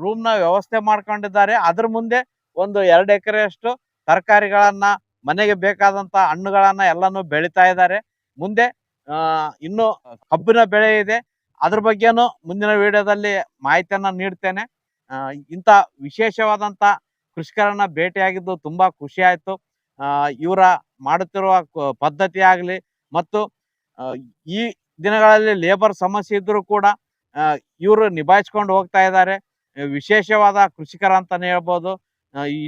ರೂಮ್ನ ವ್ಯವಸ್ಥೆ ಮಾಡ್ಕೊಂಡಿದ್ದಾರೆ. ಅದ್ರ ಮುಂದೆ ಒಂದು ಎರಡು ಎಕರೆಯಷ್ಟು ತರಕಾರಿಗಳನ್ನ, ಮನೆಗೆ ಬೇಕಾದಂತ ಹಣ್ಣುಗಳನ್ನ ಎಲ್ಲಾನು ಬೆಳಿತಾ ಇದ್ದಾರೆ. ಮುಂದೆ ಇನ್ನು ಕಬ್ಬಿನ ಬೆಳೆ ಇದೆ. ಅದ್ರ ಬಗ್ಗೆನೂ ಮುಂದಿನ ವಿಡಿಯೋದಲ್ಲಿ ಮಾಹಿತಿಯನ್ನ ನೀಡ್ತೇನೆ. ಇಂಥ ವಿಶೇಷವಾದಂತ ಕೃಷಿಕರನ್ನ ಭೇಟಿಯಾಗಿದ್ದು ತುಂಬಾ ಖುಷಿ ಆಯ್ತು. ಇವರ ಮಾಡುತ್ತಿರುವ ಪದ್ಧತಿ ಆಗಲಿ ಮತ್ತು ಈ ದಿನಗಳಲ್ಲಿ ಲೇಬರ್ ಸಮಸ್ಯೆ ಇದ್ದರೂ ಕೂಡ ಇವರು ನಿಭಾಯಿಸ್ಕೊಂಡು ಹೋಗ್ತಾ ಇದ್ದಾರೆ. ವಿಶೇಷವಾದ ಕೃಷಿಕರ ಅಂತಾನೆ ಹೇಳ್ಬೋದು.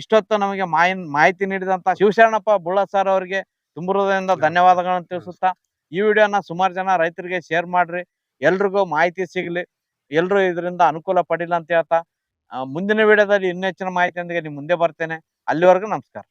ಇಷ್ಟೊತ್ತು ನಮಗೆ ಮಾಹಿನ್ ಮಾಹಿತಿ ನೀಡಿದಂತ ಶಿವಶರಣಪ್ಪ ಬುಳ್ಳ ಸರ್ ಅವರಿಗೆ ತುಂಬ ಹೃದಯದಿಂದ ಧನ್ಯವಾದಗಳನ್ನು ತಿಳಿಸುತ್ತಾ ಈ ವಿಡಿಯೋನ ಸುಮಾರು ಜನ ರೈತರಿಗೆ ಶೇರ್ ಮಾಡ್ರಿ. ಎಲ್ರಿಗೂ ಮಾಹಿತಿ ಸಿಗ್ಲಿ. ಎಲ್ರು ಇದರಿಂದ ಅನುಕೂಲ ಪಡಿಲ್ಲ ಅಂತ ಹೇಳ್ತಾ ಮುಂದಿನ ವಿಡಿಯೋದಲ್ಲಿ ಇನ್ನೂ ಹೆಚ್ಚಿನ ಮಾಹಿತಿಯೊಂದಿಗೆ ನಿಮ್ಮ ಮುಂದೆ ಬರ್ತೇನೆ. ಅಲ್ಲಿವರೆಗೂ ನಮಸ್ಕಾರ.